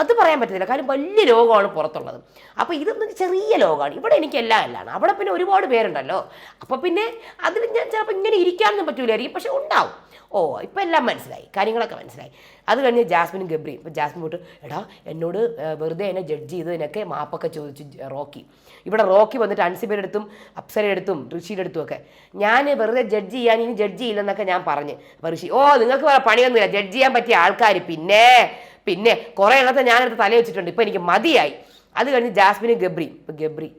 അത് പറയാൻ പറ്റത്തില്ല. കാര്യം വലിയ ലോകമാണ് പുറത്തുള്ളത്. അപ്പോൾ ഇതൊന്നും ചെറിയ ലോകമാണ്. ഇവിടെ എനിക്ക് എല്ലാം അല്ലാണ് അവിടെ പിന്നെ ഒരുപാട് പേരുണ്ടല്ലോ. അപ്പോൾ പിന്നെ അതിൽ ഞാൻ ചിലപ്പോൾ ഇങ്ങനെ ഇരിക്കാനൊന്നും പറ്റൂലായിരിക്കും. പക്ഷെ ഉണ്ടാവും. ഓ ഇപ്പം എല്ലാം മനസ്സിലായി. കാര്യങ്ങളൊക്കെ മനസ്സിലായി. അത് കഴിഞ്ഞ് ജാസ്മിനും ഗബ്രിയും. ഇപ്പം ജാസ്മിൻ പോയിട്ട് എടാ എന്നോട് വെറുതെ എന്നെ ജഡ്ജ് ചെയ്തതിനൊക്കെ മാപ്പൊക്കെ ചോദിച്ചു റോക്കി. ഇവിടെ റോക്കി വന്നിട്ട് അൻസിബയുടെ അടുത്തും അപ്സരയുടെ അടുത്തും ഋഷിയുടെ അടുത്തും ഒക്കെ. ഞാൻ വെറുതെ ജഡ്ജ് ചെയ്യാൻ ഇനി ജഡ്ജ് ചെയ്യില്ലെന്നൊക്കെ ഞാൻ പറഞ്ഞ്. ഋഷി ഓ നിങ്ങൾക്ക് പണിയൊന്നുമില്ല. ജഡ്ജ് ചെയ്യാൻ പറ്റിയ ആൾക്കാർ പിന്നെ. പിന്നെ കുറേ എണ്ണത്തെ ഞാനെടുത്ത് തല വെച്ചിട്ടുണ്ട്. ഇപ്പം എനിക്ക് മതിയായി. അത് കഴിഞ്ഞ് ജാസ്മിനും ഗബ്രി. ഇപ്പം ഗബ്രി.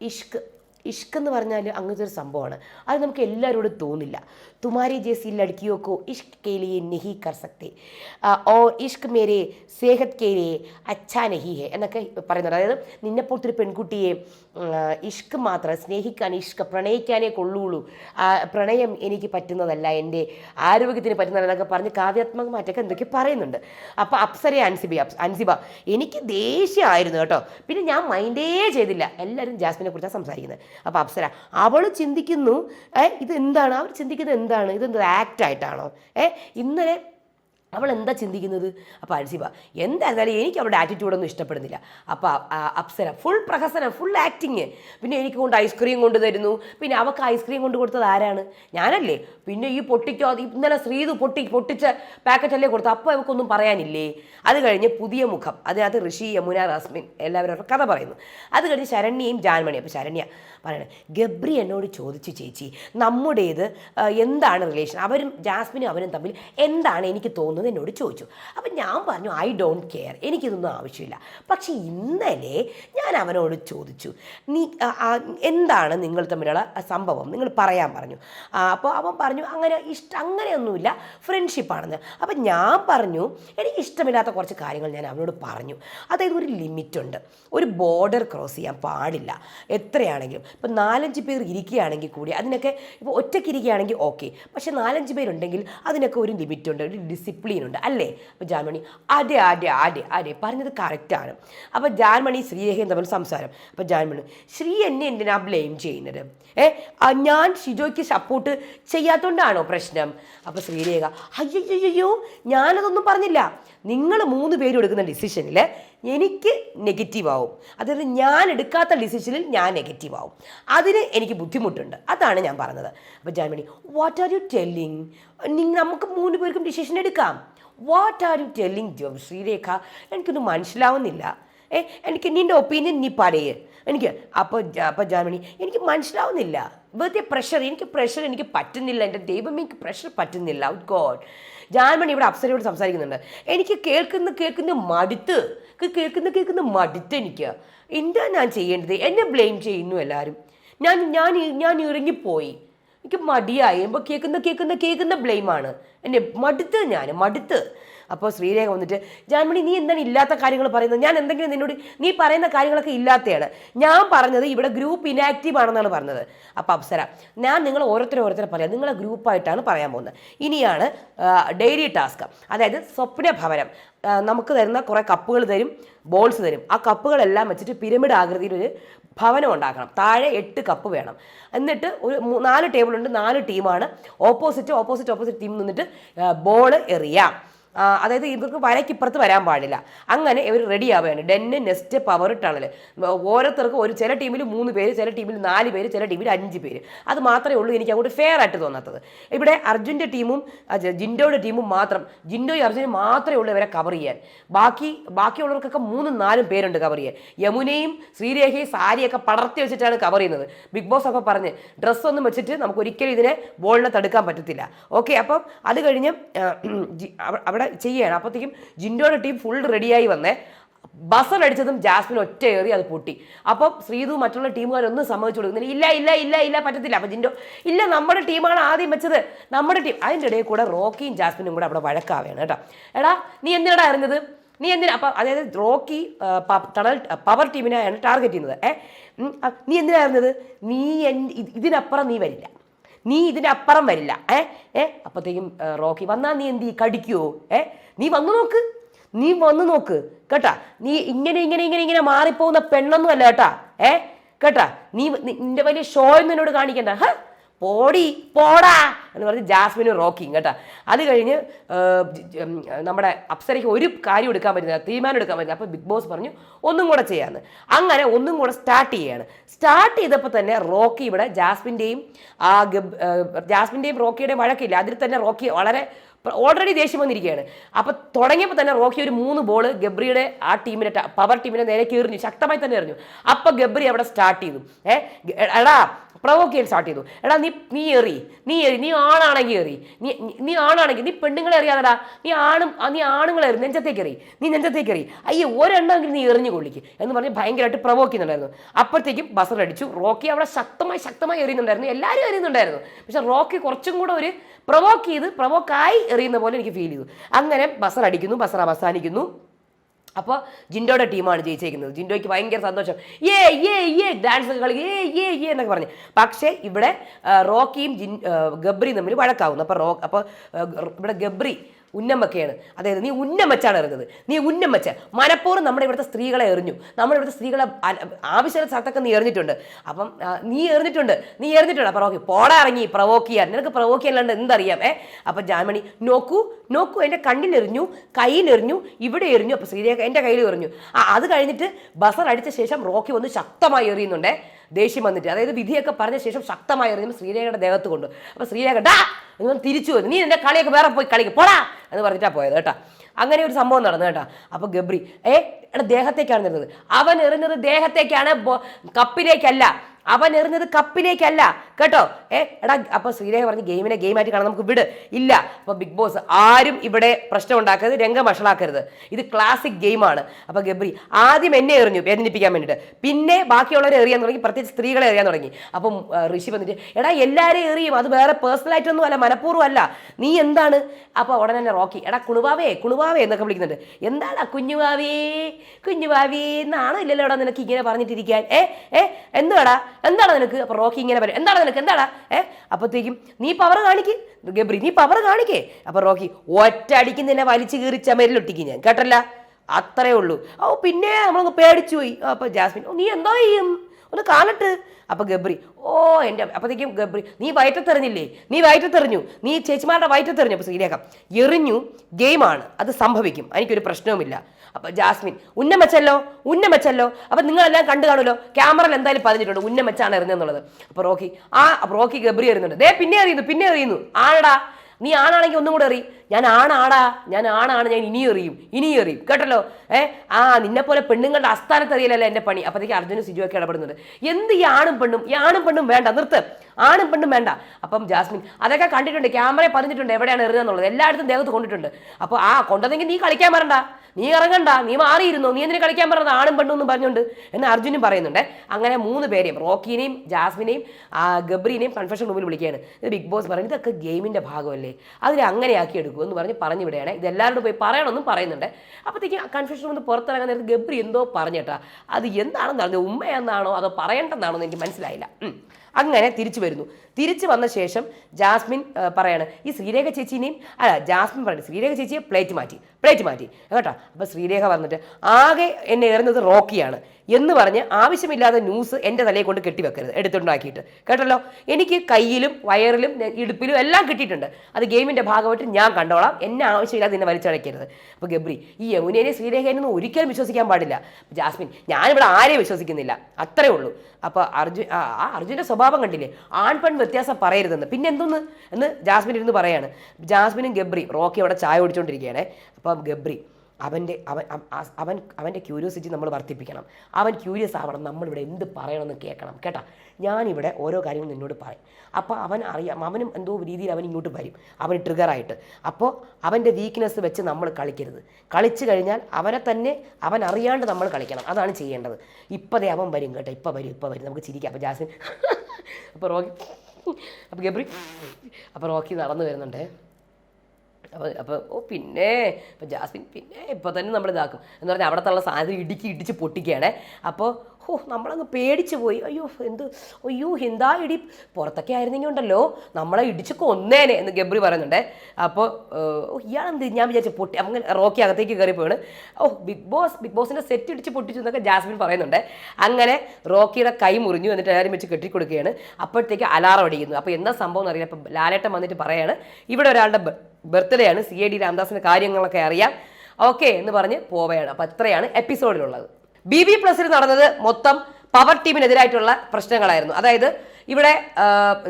ഇഷ്ക്. ഇഷ്ക് എന്ന് പറഞ്ഞാൽ അങ്ങനത്തെ ഒരു സംഭവമാണ്. അത് നമുക്ക് എല്ലാവരോടും തോന്നില്ല. तुम्हारे जैसी लड़कियों को इश्क के लिए नहीं कर सकते। और ഇഷ്ക് മേരെ സ്നേഹത് കേരെ അച്ഛാ നഹിഹേ എന്നൊക്കെ പറയുന്നുണ്ട്. അതായത് നിന്നെപ്പോലത്തെ ഒരു പെൺകുട്ടിയെ ഇഷ്ക് മാത്രം സ്നേഹിക്കാൻ ഇഷ്ക് പ്രണയിക്കാനേ കൊള്ളുള്ളൂ. പ്രണയം എനിക്ക് പറ്റുന്നതല്ല എന്റെ ആരോഗ്യത്തിന് പറ്റുന്നതല്ല എന്നൊക്കെ പറഞ്ഞ് കാവ്യാത്മകമായിട്ടൊക്കെ എന്തൊക്കെ പറയുന്നുണ്ട്. അപ്പോൾ അപ്സരെ അൻസിബി അൻസിബ എനിക്ക് ദേഷ്യമായിരുന്നു കേട്ടോ. പിന്നെ ഞാൻ മൈൻഡേ ചെയ്തില്ല. എല്ലാവരും ജാസ്മിനെ കുറിച്ചാണ് സംസാരിക്കുന്നത്. അപ്പോൾ അപ്സര അവൾ ചിന്തിക്കുന്നു ഇത് എന്താണ് അവർ ചിന്തിക്കുന്നത് എന്താണ്? ഇതെന്ത് ആക്റ്റ് ആയിട്ടാണോ? ഏ ഇന്നലെ അവൾ എന്താ ചിന്തിക്കുന്നത്? അപ്പോൾ അൻസിബ എന്തായിരുന്നാലും എനിക്ക് അവളുടെ ആറ്റിറ്റ്യൂഡൊന്നും ഇഷ്ടപ്പെടുന്നില്ല. അപ്പോൾ അപ്സര ഫുൾ പ്രഹസനം ഫുൾ ആക്ടിങ് പിന്നെ എനിക്ക് കൊണ്ട് ഐസ്ക്രീം കൊണ്ട് തരുന്നു. പിന്നെ അവൾക്ക് ഐസ്ക്രീം കൊണ്ട് കൊടുത്തത് ആരാണ്? ഞാനല്ലേ. പിന്നെ ഈ പൊട്ടിക്കോ ഇന്നലെ ശ്രീതു പൊട്ടി പൊട്ടിച്ച പാക്കറ്റല്ലേ കൊടുത്തു അപ്പോൾ അവൾക്കൊന്നും പറയാനില്ലേ? അത് കഴിഞ്ഞ് പുതിയ മുഖം. അതിനകത്ത് ഋഷി യമുന റസ്മിൻ എല്ലാവരും കഥ പറയുന്നു. അത് കഴിഞ്ഞ് ശരണ്യയും ജാൻമണി അപ്പോൾ ശരണ്യ പറയണേ. ഗബ്രി എന്നോട് ചോദിച്ചു ചേച്ചി നമ്മുടേത് എന്താണ് റിലേഷൻ അവരും ജാസ്മിനും അവനും തമ്മിൽ എന്താണ് എനിക്ക് തോന്നുന്നത്? എന്നോട് ചോദിച്ചു. അപ്പം ഞാൻ പറഞ്ഞു ഐ ഡോണ്ട് കെയർ എനിക്കിതൊന്നും ആവശ്യമില്ല. പക്ഷേ ഇന്നലെ ഞാൻ അവനോട് ചോദിച്ചു നീ എന്താണ് നിങ്ങൾ തമ്മിലുള്ള സംഭവം? നിങ്ങൾ പറയാൻ പറഞ്ഞു. അപ്പോൾ അവൻ പറഞ്ഞു അങ്ങനെ ഇഷ്ട അങ്ങനെയൊന്നുമില്ല. ഫ്രണ്ട്ഷിപ്പാണെന്ന് അപ്പം ഞാൻ പറഞ്ഞു എനിക്ക് ഇഷ്ടമില്ലാത്ത കുറച്ച് കാര്യങ്ങൾ ഞാൻ അവനോട് പറഞ്ഞു. അതായത് ഒരു ലിമിറ്റുണ്ട് ഒരു ബോർഡർ ക്രോസ് ചെയ്യാൻ പാടില്ല. എത്രയാണെങ്കിലും ഇപ്പം നാലഞ്ച് പേർ ഇരിക്കുകയാണെങ്കിൽ കൂടി അതിനൊക്കെ ഇപ്പോൾ ഒറ്റയ്ക്ക് ഇരിക്കുകയാണെങ്കിൽ ഓക്കെ. പക്ഷെ നാലഞ്ച് പേരുണ്ടെങ്കിൽ അതിനൊക്കെ ഒരു ലിമിറ്റുണ്ട് ഒരു ഡിസിപ്ലിൻ ഉണ്ട് അല്ലേ? അപ്പോൾ ജാൻമണി അതെ അതെ അതെ അതെ പറഞ്ഞത് കറക്റ്റാണ്. അപ്പോൾ ജാൻമണി ശ്രീരേഖയും തമ്മിൽ സംസാരം. അപ്പോൾ ജാൻമണി ശ്രീ എന്നെ എന്തിനാ ബ്ലെയിം ചെയ്യുന്നത്? ഏ? ഞാൻ ഷിജോയ്ക്ക് സപ്പോർട്ട് ചെയ്യാത്തതുകൊണ്ടാണോ പ്രശ്നം? അപ്പോൾ ശ്രീരേഖ അയ്യോ ഞാനതൊന്നും പറഞ്ഞില്ല. നിങ്ങൾ മൂന്ന് പേര് എടുക്കുന്ന ഡിസിഷനിൽ എനിക്ക് നെഗറ്റീവ് ആവും. അതായത് ഞാൻ എടുക്കാത്ത ഡിസിഷനിൽ ഞാൻ നെഗറ്റീവ് ആവും. അതിന് എനിക്ക് ബുദ്ധിമുട്ടുണ്ട്. അതാണ് ഞാൻ പറഞ്ഞത്. അപ്പോൾ Janmoni what are you telling നിങ്ങൾ നമുക്ക് മൂന്ന് പേർക്കും ഡിസിഷൻ എടുക്കാം. What are you telling Sreerekha? എനിക്കൊന്നും മനസ്സിലാവുന്നില്ല. ഏ എനിക്ക് നിന്റെ ഒപ്പീനിയൻ നീ പറയേ. എനിക്ക് അപ്പോൾ അപ്പോൾ ജാൻമണി എനിക്ക് മനസ്സിലാവുന്നില്ല. വെറുതെ പ്രഷർ എനിക്ക് പ്രഷർ എനിക്ക് പറ്റുന്നില്ല. എന്റെ ദൈവം എനിക്ക് പ്രഷർ പറ്റുന്നില്ല. ഔട്ട് ഗോഡ് ജാൻമണി ഇവിടെ അപ്സരയോട് സംസാരിക്കുന്നുണ്ട്. എനിക്ക് കേൾക്കുന്ന കേൾക്കുന്ന മടുത്ത് കേൾക്കുന്ന കേൾക്കുന്ന മടുത്ത് എനിക്ക്. എന്താ ഞാൻ ചെയ്യേണ്ടത്? എന്നെ ബ്ലെയിം ചെയ്യുന്നു എല്ലാവരും ഞാൻ ഞാൻ ഞാൻ ഇറങ്ങിപ്പോയി. എനിക്ക് മടിയായി. ഇപ്പോൾ കേൾക്കുന്ന കേൾക്കുന്ന കേൾക്കുന്ന ബ്ലെയിമാണ് എന്നെ മടുത്ത് ഞാൻ മടുത്ത്. അപ്പോൾ ശ്രീരേഖ വന്നിട്ട് ജാൻമണി നീ എന്താണ് ഇല്ലാത്ത കാര്യങ്ങൾ പറയുന്നത്? ഞാൻ എന്തെങ്കിലും നിന്നോട് നീ പറയുന്ന കാര്യങ്ങളൊക്കെ ഇല്ലാത്തതാണ് ഞാൻ പറഞ്ഞത് ഇവിടെ ഗ്രൂപ്പ് ഇനാക്റ്റീവ് ആണെന്നാണ് പറഞ്ഞത്. അപ്പോൾ അപ്സര ഞാൻ നിങ്ങൾ ഓരോരുത്തരും ഓരോരുത്തരും പറയാം. നിങ്ങളെ ഗ്രൂപ്പായിട്ടാണ് പറയാൻ പോകുന്നത്. ഇനിയാണ് ഡെയിലി ടാസ്ക് അതായത് സ്വപ്ന ഭവനം നമുക്ക് തരുന്ന കുറേ കപ്പുകൾ തരും ബോൾസ് തരും. ആ കപ്പുകളെല്ലാം വെച്ചിട്ട് പിരമിഡ് ആകൃതിയിലൊരു ഭവനം ഉണ്ടാക്കണം. താഴെ എട്ട് കപ്പ് വേണം. എന്നിട്ട് ഒരു നാല് ടേബിളുണ്ട് നാല് ടീമാണ്. ഓപ്പോസിറ്റ് ഓപ്പോസിറ്റ് ഓപ്പോസിറ്റ് ടീം നിന്നിട്ട് ബോൾ എറിയാം. അതായത് ഇവർക്ക് വരയ്ക്കിപ്പുറത്ത് വരാൻ പാടില്ല. അങ്ങനെ ഇവർ റെഡി ആവുകയാണ്. ഡെന്ന് നെസ്റ്റ് പവർ ടണൽ ഓരോരുത്തർക്കും ഒരു ചില ടീമിൽ മൂന്ന് പേര് ചില ടീമിൽ നാല് പേര് ചില ടീമിൽ അഞ്ച് പേര്. അത് മാത്രമേ ഉള്ളൂ എനിക്ക് അങ്ങോട്ട് ഫെയർ ആയിട്ട് തോന്നാത്തത്. ഇവിടെ അർജുന്റെ ടീമും ജിൻഡോയുടെ ടീമും മാത്രം ജിൻഡോയും അർജുനും മാത്രമേ ഉള്ളൂ ഇവരെ കവർ ചെയ്യാൻ. ബാക്കി ബാക്കിയുള്ളവർക്കൊക്കെ മൂന്നും നാലും പേരുണ്ട് കവർ ചെയ്യാൻ. യമുനയും ശ്രീരേഖയും സാരിയൊക്കെ പടർത്തി വെച്ചിട്ടാണ് കവർ ചെയ്യുന്നത്. ബിഗ് ബോസ് അപ്പോൾ പറഞ്ഞ് ഡ്രസ്സൊന്നും വെച്ചിട്ട് നമുക്ക് ഒരിക്കലും ഇതിനെ ബോളിനെ തടുക്കാൻ പറ്റത്തില്ല. ഓക്കെ അപ്പം അത് കഴിഞ്ഞ് ആ, ജി- അവ- അവിടെ ചെയ്യുകയാണ് അപ്പോഴത്തേക്കും ജിൻഡോയുടെ ടീം ഫുൾ റെഡിയായി വന്നേ. അടിച്ചതും ജാസ്മിൻ ഒറ്റ ഏറി അത് പൊട്ടി. അപ്പോൾ ശ്രീതു മറ്റുള്ള ടീമുകാരൊന്നും സമ്മതിച്ചു കൊടുക്കുന്നില്ല. ഇല്ല ഇല്ല ഇല്ല ഇല്ല പറ്റത്തില്ല. അപ്പം ജിൻഡോ ഇല്ല നമ്മുടെ ടീമാണ് ആദ്യം വെച്ചത്. നമ്മുടെ ടീം അതിന്റെ ഇടയിൽ കൂടെ റോക്കിയും ജാസ്മിനും കൂടെ അവിടെ വഴക്കാവുകയാണ് കേട്ടോ. എടാ നീ എന്തിനാടാ അറിഞ്ഞത് നീ എന്തിനാ അപ്പം അതായത് റോക്കി തണൽ പവർ ടീമിനെയാണ് ടാർഗറ്റ് ചെയ്യുന്നത്. ഏ നീ എന്തിനാ അറിഞ്ഞത് നീ ഇതിനപ്പുറം നീ വരില്ല. നീ ഇതിനപ്പുറം വരില്ല. ഏ? ഏ? അപ്പോഴത്തേക്കും റോക്കി വന്നാൽ നീ എന്ത്? കടിക്കുവോ? ഏ? നീ വന്നു നോക്ക്. നീ വന്നു നോക്ക്. കേട്ടാ? നീ ഇങ്ങനെ ഇങ്ങനെ ഇങ്ങനെ ഇങ്ങനെ മാറിപ്പോകുന്ന പെണ്ണൊന്നും അല്ല കേട്ടാ. ഏ? കേട്ടാ? നീ നിന്റെ വലിയ ഷോ എന്നോട് കാണിക്കണ്ട. ഹ? പോടി പോടാ എന്ന് പറഞ്ഞ് ജാസ്മിന് റോക്കിങ് കേട്ടാ. അത് കഴിഞ്ഞ് നമ്മുടെ അപ്സരയ്ക്ക് ഒരു കാര്യം എടുക്കാൻ പറ്റുന്നില്ല തീരുമാനം എടുക്കാൻ പറ്റില്ല. അപ്പോൾ ബിഗ് ബോസ് പറഞ്ഞു ഒന്നും കൂടെ ചെയ്യാന്ന്. അങ്ങനെ ഒന്നും കൂടെ സ്റ്റാർട്ട് ചെയ്യാണ്. സ്റ്റാർട്ട് ചെയ്തപ്പോൾ തന്നെ റോക്കി ഇവിടെ ജാസ്മിന്റെയും ആ, ജാസ്മിന്റെയും റോക്കിയുടെയും വഴക്കില്ല. അതിൽ തന്നെ റോക്കി വളരെ ഓൾറെഡി ദേഷ്യം വന്നിരിക്കുകയാണ്. അപ്പോൾ തുടങ്ങിയപ്പോൾ തന്നെ റോക്കി ഒരു മൂന്ന് ബോൾ ഗബ്രിയുടെ ആ ടീമിനെ പവർ ടീമിനെ നേരെ കീറിഞ്ഞു. ശക്തമായി തന്നെ എറിഞ്ഞു. അപ്പോൾ ഗബ്രി അവിടെ സ്റ്റാർട്ട് ചെയ്തു. ഏ എടാ പ്രവോക്ക് ചെയ്യാൻ സ്റ്റാർട്ട് ചെയ്തു. എടാ നീ നീ എറി. നീ എറി. നീ ആണാണെങ്കിൽ എറി. നീ- നീ ആണാണെങ്കിൽ നീ പെണ്ണുങ്ങളെ എറിയാതെടാ. നീ ആണും നീ ആണുങ്ങളെ എറി. നെഞ്ചത്തേക്ക് എറി. നീ നെഞ്ചത്തേക്ക് എറി. അയ്യേ ഒരെണ്ണമെങ്കിലും നീ എറിഞ്ഞു കൊള്ളിക്ക് എന്ന് പറഞ്ഞ് ഭയങ്കരമായിട്ട് പ്രവോക്ക് ചെയ്യുന്നുണ്ടായിരുന്നു. അപ്പോഴത്തേക്കും ബസർ അടിച്ചു. റോക്കി അവിടെ ശക്തമായി ശക്തമായി എറിയുന്നുണ്ടായിരുന്നു. എല്ലാവരും എറിയുന്നുണ്ടായിരുന്നു. പക്ഷെ റോക്കി കുറച്ചും കൂടെ ഒരു പ്രവോക്ക് ചെയ്ത് പ്രൊവോക്കായി എറിയുന്ന പോലെ എനിക്ക് ഫീൽ ചെയ്തു. അങ്ങനെ ബസർ അടിക്കുന്നു ബസർ അവസാനിക്കുന്നു. അപ്പോൾ ജിൻഡോയുടെ ടീമാണ് ജയിച്ചേക്കുന്നത്. ജിൻഡോയ്ക്ക് ഭയങ്കര സന്തോഷം. ഏ ഏ ഏ ഡാൻസ് കളി ഏ ഏ ഏ എന്നൊക്കെ പറഞ്ഞു. പക്ഷേ ഇവിടെ റോക്കിയും ജിൻ ഗബ്രിയും തമ്മിൽ വഴക്കാവുന്നു. അപ്പോൾ റോ അപ്പോൾ ഇവിടെ ഗബ്രി ഉന്നം വെക്കുകയാണ് അതായത് നീ ഉന്നമ്മച്ചാണ് ഇറങ്ങുന്നത്. നീ ഉന്നമ്മച്ച മനപ്പൂർവം നമ്മുടെ ഇവിടുത്തെ സ്ത്രീകളെ എറിഞ്ഞു. നമ്മുടെ ഇവിടുത്തെ സ്ത്രീകളെ ആവശ്യമുള്ള സ്ഥലത്തൊക്കെ നീ എറിഞ്ഞിട്ടുണ്ട്. അപ്പം നീ എറിഞ്ഞിട്ടുണ്ട്. നീ എറിഞ്ഞിട്ടുണ്ട്. പ്രവോക്കി പോട ഇറങ്ങി പ്രവോക്ക് ചെയ്യാൻ. നിനക്ക് പ്രവോക്ക് ചെയ്യാനുണ്ട് എന്തറിയാം? ഏ? അപ്പം ജാമണി നോക്കൂ നോക്കൂ എന്റെ കണ്ണിലെറിഞ്ഞു കയ്യിലെറിഞ്ഞു ഇവിടെ എറിഞ്ഞു അപ്പോൾ ശ്രീരേഖ എന്റെ കയ്യിൽ എറിഞ്ഞു. ആ അത് കഴിഞ്ഞിട്ട് ബസർ അടിച്ച ശേഷം റോക്കി വന്ന് ശക്തമായി എറിയുന്നുണ്ടേ. ദേഷ്യം വന്നിട്ട്. അതായത് വിധിയൊക്കെ പറഞ്ഞ ശേഷം ശക്തമായി എറിഞ്ഞപ്പോൾ ശ്രീരേഖയുടെ ദേഹത്ത് കൊണ്ട് അപ്പോൾ ശ്രീരേഖ ഡാ എന്ന് തിരിച്ചു വന്നു. നീ എന്റെ കളിയൊക്കെ വേറെ പോയി കളിക്ക്. പോടാ എന്ന് പറഞ്ഞിട്ടാണ് പോയത് കേട്ടോ. അങ്ങനെ ഒരു സംഭവം നടന്നു കേട്ടോ. അപ്പോൾ ഗബ്രി ഏ എടാ ദേഹത്തേക്കാണ് എറിഞ്ഞത് അവൻ എറിഞ്ഞത് ദേഹത്തേക്കാണ് കപ്പിലേക്കല്ല. അവൻ എറിഞ്ഞത് കപ്പിലേക്കല്ല. കേട്ടോ? ഏ എടാ അപ്പൊ ശ്രീരേഖ പറഞ്ഞ് ഗെയിമിനെ ഗെയിം ആയിട്ട് കാണാൻ നമുക്ക് വിട്. ഇല്ല. അപ്പൊ ബിഗ് ബോസ് ആരും ഇവിടെ പ്രശ്നം ഉണ്ടാക്കരുത് രംഗം വഷളാക്കരുത്. ഇത് ക്ലാസിക് ഗെയിമാണ് അപ്പൊ ഗബ്രി ആദ്യം എന്നെ എറിഞ്ഞു വേദനിപ്പിക്കാൻ വേണ്ടിയിട്ട് പിന്നെ ബാക്കിയുള്ളവരെ എറിയാൻ തുടങ്ങി പ്രത്യേകിച്ച് സ്ത്രീകളെ എറിയാൻ തുടങ്ങി. അപ്പം ഋഷി വന്നിട്ട് എടാ എല്ലാവരെയും എറിയും. അത് വേറെ പേഴ്സണൽ ആയിട്ടൊന്നും അല്ല മനഃപൂർവം അല്ല. നീ എന്താണ്? അപ്പൊ ഉടനെ റോക്കി എടാ കുണുവാവേ കുണുവാവേ എന്നൊക്കെ വിളിക്കുന്നുണ്ട്. എന്താണ് കുഞ്ഞുവാവേ? കുഞ്ഞുവാവേ എന്നാണോ ഇല്ലല്ലോ എടാ നിനക്ക് ഇങ്ങനെ പറഞ്ഞിട്ടിരിക്കാൻ. ഏ ഏ എന്തുവാടാ? എന്താണ് നിനക്ക്? അപ്പോൾ റോക്കി ഇങ്ങനെ പറയും. എന്താണ് നിനക്ക്? എന്താടാ? ഏ അപ്പത്തേക്കും നീ പവർ കാണിക്ക്. ഗബ്രി നീ പവർ കാണിക്കേ. അപ്പോൾ റോക്കി ഒറ്റയടിക്ക് നിന്നെ വലിച്ചു കീറി ചമരിലൊട്ടിക്ക് ഞാൻ. കേട്ടല്ല? അത്രേ ഉള്ളൂ. ഓ പിന്നെ നമ്മളങ്ങ് പേടിച്ചു പോയി. അപ്പോൾ ജാസ്മിൻ നീ എന്തോ ചെയ്യും? ഒന്ന് കാണട്ട്. അപ്പൊ ഗബ്രി ഓ എന്റെ അപ്പത്തേക്കും ഗബ്രി നീ വയറ്റത്തെറിഞ്ഞില്ലേ? നീ വയറ്റത്തെറിഞ്ഞു. നീ ചേച്ചിമാരുടെ വയറ്റത്തെറിഞ്ഞു. അപ്പൊ ശ്രീരേഖ എറിഞ്ഞു ഗെയിമാണ്. അത് സംഭവിക്കും. എനിക്കൊരു പ്രശ്നവുമില്ല. അപ്പൊ ജാസ്മിൻ ഉന്നം വെച്ചല്ലോ ഉന്നം വെച്ചല്ലോ അപ്പൊ നിങ്ങളെല്ലാം കണ്ടു കാണുമല്ലോ? ക്യാമറയിൽ എന്തായാലും പറഞ്ഞിട്ടുണ്ട് ഉന്നം വെച്ചാണ് എറിഞ്ഞെന്നുള്ളത് അപ്പൊ റോക്കി ആ റോക്കി ഗബ്രി എറിയുന്നുണ്ട്. ദേ പിന്നെ എറിയുന്നു പിന്നെ എറിയുന്നു. ആടാ നീ ആണാണെങ്കിൽ ഒന്നും കൂടെ എറി. ഞാൻ ആണാടാ ഞാൻ ആണാണ് ഞാൻ ഇനി എറിയും ഇനി എറിയും. കേട്ടല്ലോ? ഏ ആ നിന്നെ പോലെ പെണ്ണുങ്ങളുടെ അസ്ഥാനത്ത് എറിയലല്ലേ എന്റെ പണി. അപ്പോഴത്തേക്ക് അർജുനും സിജുവൊക്കെ ഇടപെടുന്നുണ്ട്. എന്ത് ഈ ആണും പെണ്ണും ഈ ആണും പെണ്ണും വേണ്ട നിർത്ത്. ആണും പെണ്ണും വേണ്ട. അപ്പം ജാസ്മിൻ അതൊക്കെ കണ്ടിട്ടുണ്ട് ക്യാമറയെ പറഞ്ഞിട്ടുണ്ട് എവിടെയാണ് എറിയുന്നുള്ളത് എല്ലായിടത്തും ദേഹത്ത് കൊണ്ടിട്ടുണ്ട്. അപ്പോൾ ആ കൊണ്ടതെങ്കിൽ നീ കളിക്കാൻ വരണ്ട നീ ഇറങ്ങണ്ട നീ മാറിയിരുന്നു നീ എന്തിനു കളിക്കാൻ പറഞ്ഞത്? ആണും പെണ്ണും എന്ന് പറഞ്ഞുകൊണ്ട് എന്ന് അർജുനും പറയുന്നുണ്ട്. അങ്ങനെ മൂന്ന് പേരെയും റോക്കിനെയും ജാസ്മിനെയും ഗബ്രീനെയും കൺഫെഷൻ റൂമിൽ വിളിക്കുകയാണ്. ഇത് ബിഗ് ബോസ് പറയുന്നത് ഇതൊക്കെ ഗെയിമിന്റെ ഭാഗമല്ലേ? അതിനെ അങ്ങനെയാക്കി എടുക്കൂ. എന്ന് പറഞ്ഞ് പറഞ്ഞു വിടുകയാണ് ഇത് എല്ലാവരോടും പോയി പറയണമെന്നും പറയുന്നുണ്ട്. അപ്പോഴത്തേക്കും കൺഫ്യൂഷൻ ഒന്ന് പുറത്തിറങ്ങാൻ നേരത്ത് ഗബ്രി എന്തോ പറഞ്ഞിട്ടാ. അത് എന്താണെന്ന് അറിഞ്ഞ ഉമ്മയെന്നാണോ അതോ പറയേണ്ടെന്നാണോ എന്ന് എനിക്ക് മനസ്സിലായില്ല. അങ്ങനെ തിരിച്ചു വരുന്നു. തിരിച്ചു വന്ന ശേഷം ജാസ്മിൻ പറയാണ് ഈ ശ്രീരേഖ ചേച്ചീനെയും അല്ല ജാസ്മിൻ പറയുന്നത് ശ്രീരേഖ ചേച്ചിയെ പ്ലേറ്റ് മാറ്റി പ്ലേറ്റ് മാറ്റി. കേട്ടോ? അപ്പോൾ ശ്രീരേഖ പറഞ്ഞിട്ട് ആകെ എന്നെ എറിഞ്ഞത് റോക്കിയാണ്. എന്ന് പറഞ്ഞ് ആവശ്യമില്ലാത്ത ന്യൂസ് എന്റെ തലയെ കൊണ്ട് കെട്ടിവെക്കരുത്. എടുത്തുണ്ടാക്കിയിട്ട്. കേട്ടല്ലോ? എനിക്ക് കയ്യിലും വയറിലും ഇടുപ്പിലും എല്ലാം കിട്ടിയിട്ടുണ്ട്. അത് ഗെയിമിന്റെ ഭാഗമായിട്ട് ഞാൻ കണ്ടോളാം. എന്നെ ആവശ്യമില്ലാതെ എന്നെ വലിച്ചടയ്ക്കരുത്. അപ്പോൾ ഗബ്രി ഈ യമുനേനെ ശ്രീരേഖേനൊന്നും ഒരിക്കലും വിശ്വസിക്കാൻ പാടില്ല. ജാസ്മിൻ ഞാനിവിടെ ആരെയും വിശ്വസിക്കുന്നില്ല. അത്രേ ഉള്ളൂ. അപ്പോൾ അർജുൻ ആ ആ അർജുന്റെ സ്വഭാവം കണ്ടില്ലേ? ആൺ പെൺ വ്യത്യാസം പറയരുതെന്ന്. പിന്നെ എന്തോന്ന്? എന്ന് ജാസ്മിൻ ഇരുന്ന് പറയാണ്. ജാസ്മിനും ഗബ്രി റോക്കി അവിടെ ചായ ഓടിച്ചുകൊണ്ടിരിക്കുകയാണ് അപ്പം ഗബ്രി അവന്റെ അവൻ അവൻ അവന്റെ ക്യൂരിയോസിറ്റി നമ്മൾ വർദ്ധിപ്പിക്കണം. അവൻ ക്യൂരിയസ് ആവണം. നമ്മളിവിടെ എന്ത് പറയണമെന്ന് കേൾക്കണം. കേട്ടാ? ഞാനിവിടെ ഓരോ കാര്യങ്ങളും നിന്നോട് പറയും. അപ്പോൾ അവൻ അറിയാം. അവനും എന്തോ രീതിയിൽ അവൻ ഇങ്ങോട്ട് വരും. അവൻ ട്രിഗറായിട്ട് അപ്പോൾ അവന്റെ വീക്ക്നെസ് വെച്ച് നമ്മൾ കളിക്കരുത്. കളിച്ചു കഴിഞ്ഞാൽ അവനെ തന്നെ അവൻ അറിയാണ്ട് നമ്മൾ കളിക്കണം. അതാണ് ചെയ്യേണ്ടത്. ഇപ്പതേ അവൻ വരും കേട്ടോ. ഇപ്പോൾ വരും ഇപ്പോൾ വരും. നമുക്ക് ചിരിക്കാം. അപ്പോൾ ജാസിൻ അപ്പോൾ റോക്കി അപ്പോൾ ഗബ്രി അപ്പോൾ റോക്കി നടന്നു വരുന്നുണ്ട്. അപ്പോൾ അപ്പോൾ ഓ പിന്നെ ഇപ്പോൾ ജാസ്മിൻ പിന്നെ ഇപ്പോൾ തന്നെ നമ്മൾ ഇതാക്കും. എന്ന് പറഞ്ഞാൽ അവിടത്തുള്ള സാധനം ഇടുക്കി ഇടിച്ച് പൊട്ടിക്കുകയാണ്. അപ്പോൾ ഓ നമ്മളങ്ങ് പേടിച്ചു പോയി. അയ്യോ എന്ത്? അയ്യോ എന്താ ഇടി? പുറത്തൊക്കെ ആയിരുന്നെങ്കിൽ ഉണ്ടല്ലോ. നമ്മളെ ഇടിച്ച് കൊന്നേനെ എന്ന് ഗബ്രി പറയുന്നുണ്ട്. അപ്പോൾ ഇയാളെന്ത്? ഞാൻ വിചാരിച്ചു പൊട്ടി അങ്ങനെ റോക്കി അകത്തേക്ക് കയറി പോയാണ് ഓ ബിഗ് ബോസ് ബിഗ് ബോസിന്റെ സെറ്റ് ഇടിച്ച് പൊട്ടിച്ചു എന്നൊക്കെ ജാസ്മിൻ പറയുന്നുണ്ട്. അങ്ങനെ റോക്കിയുടെ കൈ മുറിഞ്ഞു എന്നിട്ട് എല്ലാവരും വെച്ച് കെട്ടിക്കൊടുക്കുകയാണ്. അപ്പോഴത്തേക്ക് അലാറം അടിക്കുന്നു. അപ്പോൾ എന്താ സംഭവം എന്ന് അറിയില്ല അപ്പം ലാലേട്ടൻ വന്നിട്ട് പറയാണ് ഇവിടെ ഒരാളുടെ ബർത്ത്ഡേ ആണ് സി എ ഡി രാംദാസിന്റെ കാര്യങ്ങളൊക്കെ അറിയാം. ഓക്കെ എന്ന് പറഞ്ഞ് പോവുകയാണ്. അപ്പോൾ അത്രയാണ് എപ്പിസോഡിലുള്ളത്. ബി ബി പ്ലസിൽ നടന്നത് മൊത്തം പവർ ടീമിനെതിരായിട്ടുള്ള പ്രശ്നങ്ങളായിരുന്നു. അതായത് ഇവിടെ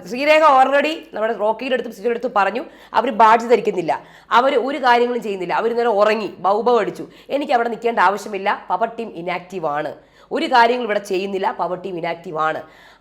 ശ്രീരേഖ ഓൾറെഡി നമ്മുടെ റോക്കിയുടെ അടുത്തും സിജുയുടെ അടുത്തും പറഞ്ഞു അവർ ബാഡ്ജ് ധരിക്കുന്നില്ല അവർ ഒരു കാര്യങ്ങളും ചെയ്യുന്നില്ല. അവർ ഇന്നലെ ഉറങ്ങി ബൗബവ് അടിച്ചു. എനിക്ക് അവിടെ നിൽക്കേണ്ട ആവശ്യമില്ല. പവർ ടീം ഇനാക്റ്റീവ് ആണ്. ഒരു കാര്യങ്ങളും ഇവിടെ ചെയ്യുന്നില്ല. പവർ ടീം ഇനാക്റ്റീവ് ആണ്.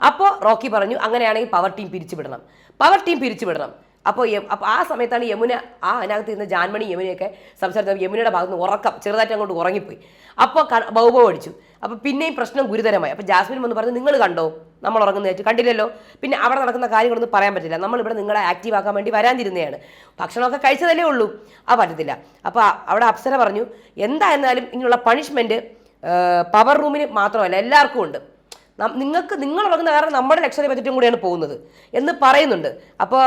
അപ്പോൾ റോക്കി പറഞ്ഞു അങ്ങനെയാണെങ്കിൽ പവർ ടീം പിരിച്ചുവിടണം. പവർ ടീം പിരിച്ചുവിടണം. അപ്പോൾ അപ്പോൾ ആ സമയത്താണ് യമുന ആ അതിനകത്ത് ഇരുന്ന ജാൻമണി യമുനയൊക്കെ സംസാരിച്ചത് യമുനയുടെ ഭാഗത്ത് നിന്ന് ഉറക്കം ചെറുതായിട്ട് അങ്ങോട്ട് ഉറങ്ങിപ്പോയി. അപ്പോൾ ബൗബോ അടിച്ചു. അപ്പോൾ പിന്നെയും പ്രശ്നം ഗുരുതരമായി. അപ്പോൾ ജാസ്മിൻ വന്ന് പറഞ്ഞു നിങ്ങൾ കണ്ടോ? നമ്മൾ ഉറങ്ങുന്നതായിട്ട് കണ്ടില്ലല്ലോ? പിന്നെ അവിടെ നടക്കുന്ന കാര്യങ്ങളൊന്നും പറയാൻ പറ്റില്ല. നമ്മളിവിടെ നിങ്ങളെ ആക്റ്റീവ് ആക്കാൻ വേണ്ടി വരാതിരുന്നതാണ് ഭക്ഷണമൊക്കെ കഴിച്ചതല്ലേ ഉള്ളൂ. ആ പറ്റത്തില്ല. അപ്പോൾ അവിടെ അപ്സര പറഞ്ഞു എന്തായിരുന്നാലും ഇങ്ങനെയുള്ള പണിഷ്മെന്റ് പവർ റൂമിന് മാത്രമല്ല എല്ലാവർക്കും ഉണ്ട്. നിങ്ങൾക്ക് നിങ്ങൾ ഉറങ്ങുന്ന കാരണം നമ്മുടെ ലക്ഷറി ബജറ്റും കൂടിയാണ് പോകുന്നത് എന്ന് പറയുന്നുണ്ട്. അപ്പോൾ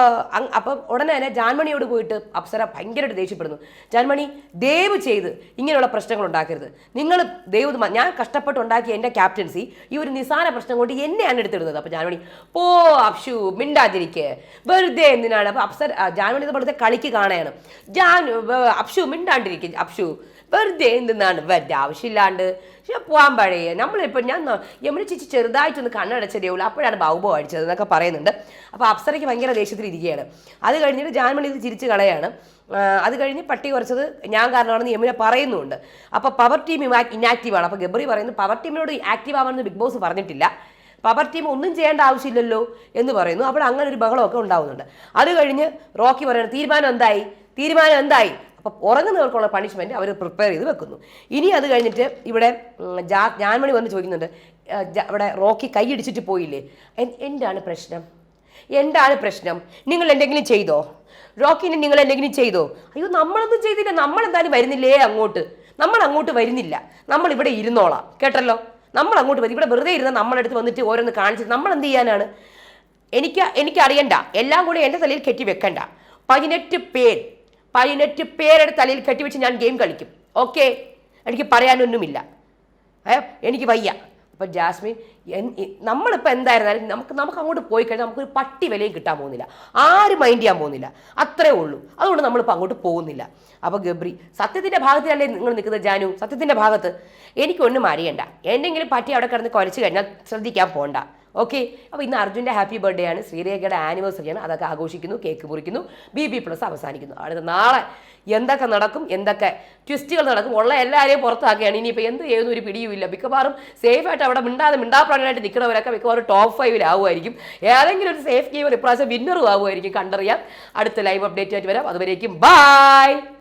അപ്പോൾ ഉടനെ തന്നെ ജാൻമണിയോട് പോയിട്ട് അപ്സര ഭയങ്കരമായിട്ട് ദേഷ്യപ്പെടുന്നു. ജാൻമണി ദയവ് ചെയ്ത് ഇങ്ങനെയുള്ള പ്രശ്നങ്ങൾ ഉണ്ടാക്കരുത്. നിങ്ങൾ ദൈവം ഞാൻ കഷ്ടപ്പെട്ട് ഉണ്ടാക്കിയ എന്റെ ക്യാപ്റ്റൻസി ഈ ഒരു നിസാര പ്രശ്നം കൊണ്ട് എന്നെയാണ് എടുത്തിടുന്നത്. അപ്പോൾ ജാൻമണി പോ അപ്ഷു മിണ്ടാതിരിക്കെ. വെറുതെ എന്തിനാണ്? അപ്പോൾ അപ്സര ജാൻമണി ഇത് കളിക്ക് കാണുകയാണ്. ജാൻ അപ്ഷു മിണ്ടാണ്ടിരിക്കും. അപ്ഷു വെറുതെ എന്തെന്നാണ്? വെറുതെ ആവശ്യമില്ലാണ്ട്. പക്ഷെ പോകാൻ പഴയ നമ്മളിപ്പോൾ ഞാൻ നമ്മുടെ ചേച്ചി ചെറുതായിട്ടൊന്ന് കണ്ണടച്ചതേ ഉള്ളൂ. അപ്പോഴാണ് ബാബു അടിച്ചത് എന്നൊക്കെ പറയുന്നുണ്ട്. അപ്പോൾ അപ്സരയ്ക്ക് ഭയങ്കര ദേഷ്യത്തിൽ ഇരിക്കുകയാണ്. അത് കഴിഞ്ഞിട്ട് ജാൻമണി ഇത് ചിരിച്ച് കളയാണ്. അത് കഴിഞ്ഞ് പട്ടി കുറച്ചത് ഞാൻ കാരണമാണെന്ന് യമുന പറയുന്നുണ്ട്. അപ്പോൾ പവർ ടീം ഇനാക്റ്റീവാണ് അപ്പോൾ ഗബ്രി പറയുന്നു പവർ ടീമിനോട് ആക്റ്റീവ് ആവാമെന്ന് ബിഗ് ബോസ് പറഞ്ഞിട്ടില്ല. പവർ ടീം ഒന്നും ചെയ്യേണ്ട ആവശ്യമില്ലല്ലോ എന്ന് പറയുന്നു. അപ്പോൾ അങ്ങനെ ഒരു ബഹളമൊക്കെ ഉണ്ടാവുന്നുണ്ട്. അത് കഴിഞ്ഞ് റോക്കി പറയുന്നത് തീരുമാനം എന്തായി? തീരുമാനം എന്തായി? അപ്പം ഉറങ്ങുന്നവർക്കുള്ള പണിഷ്മെന്റ് അവർ പ്രിപ്പയർ ചെയ്ത് വെക്കുന്നു. ഇനി അത് കഴിഞ്ഞിട്ട് ഇവിടെ ജാ ജാൻമണി വന്ന് ചോദിക്കുന്നുണ്ട് അവിടെ റോക്കി കൈയിടിച്ചിട്ട് പോയില്ലേ? എന്താണ് പ്രശ്നം? എന്താണ് പ്രശ്നം? നിങ്ങൾ എന്തെങ്കിലും ചെയ്തോ? റോക്കിനെ നിങ്ങൾ എന്തെങ്കിലും ചെയ്തോ? അയ്യോ നമ്മളൊന്നും ചെയ്തില്ല. നമ്മളെന്തായാലും വരുന്നില്ലേ അങ്ങോട്ട്? നമ്മൾ അങ്ങോട്ട് വരുന്നില്ല. നമ്മൾ ഇവിടെ ഇരുന്നോളാം. കേട്ടല്ലോ? നമ്മൾ അങ്ങോട്ട് വരും. ഇവിടെ വെറുതെ ഇരുന്ന നമ്മളടുത്ത് വന്നിട്ട് ഓരോന്ന് കാണിച്ചിട്ട് നമ്മൾ എന്ത് ചെയ്യാനാണ്? എനിക്ക് എനിക്കറിയണ്ട. എല്ലാം കൂടി എന്റെ തലയിൽ കെട്ടി വെക്കണ്ട. പതിനെട്ട് പേർ പതിനെട്ട് പേരുടെ തലയിൽ കെട്ടിവെച്ച് ഞാൻ ഗെയിം കളിക്കും. ഓക്കെ? എനിക്ക് പറയാനൊന്നുമില്ല. എനിക്ക് വയ്യ. അപ്പം ജാസ്മിൻ നമ്മളിപ്പോൾ എന്തായിരുന്നാലും നമുക്ക് നമുക്ക് അങ്ങോട്ട് പോയി കഴിഞ്ഞാൽ നമുക്കൊരു പട്ടി വിലയും കിട്ടാൻ പോകുന്നില്ല. ആരും മൈൻഡ് ചെയ്യാൻ പോകുന്നില്ല. അത്രേ ഉള്ളൂ. അതുകൊണ്ട് നമ്മളിപ്പോൾ അങ്ങോട്ട് പോകുന്നില്ല. അപ്പോൾ ഗബ്രി സത്യത്തിന്റെ ഭാഗത്തിലല്ലേ നിങ്ങൾ നിൽക്കുന്നത് ജാനു? സത്യത്തിന്റെ ഭാഗത്ത്. എനിക്കൊന്നും അറിയണ്ട എന്തെങ്കിലും പട്ടി അവിടെ കിടന്ന് കുരച്ച് കഴിഞ്ഞാൽ ശ്രദ്ധിക്കാൻ പോണ്ട. ഓക്കെ അപ്പോൾ ഇന്ന് അർജുന്റെ ഹാപ്പി ബർത്ത്ഡേ ആണ്. ശ്രീരേഖയുടെ ആനിവേഴ്സറിയാണ് അതൊക്കെ ആഘോഷിക്കുന്നു കേക്ക് മുറിക്കുന്നു ബി ബി പ്ലസ് അവസാനിക്കുന്നു. അടുത്ത നാളെ എന്തൊക്കെ നടക്കും എന്തൊക്കെ ട്വിസ്റ്റുകൾ നടക്കും ഉള്ള എല്ലാവരെയും പുറത്താക്കുകയാണ്. ഇനിയിപ്പോൾ എന്ത് ചെയ്യുന്ന ഒരു പിടിയുമില്ല മിക്കവാറും സേഫായിട്ട് അവിടെ മിണ്ടാതെ മിണ്ടാപ്രാണനായിട്ട് നിൽക്കുന്നവരൊക്കെ മിക്കവാറും ടോപ്പ് ഫൈവിലാവുമായിരിക്കും ഏതെങ്കിലും ഒരു സേഫ് ഗെയിമർ ഇപ്രാവശ്യം വിന്നറും ആവുമായിരിക്കും. കണ്ടറിയാം. അടുത്ത ലൈവ് അപ്ഡേറ്റ് ആയിട്ട് വരാം. അതുവരേക്കും ബൈ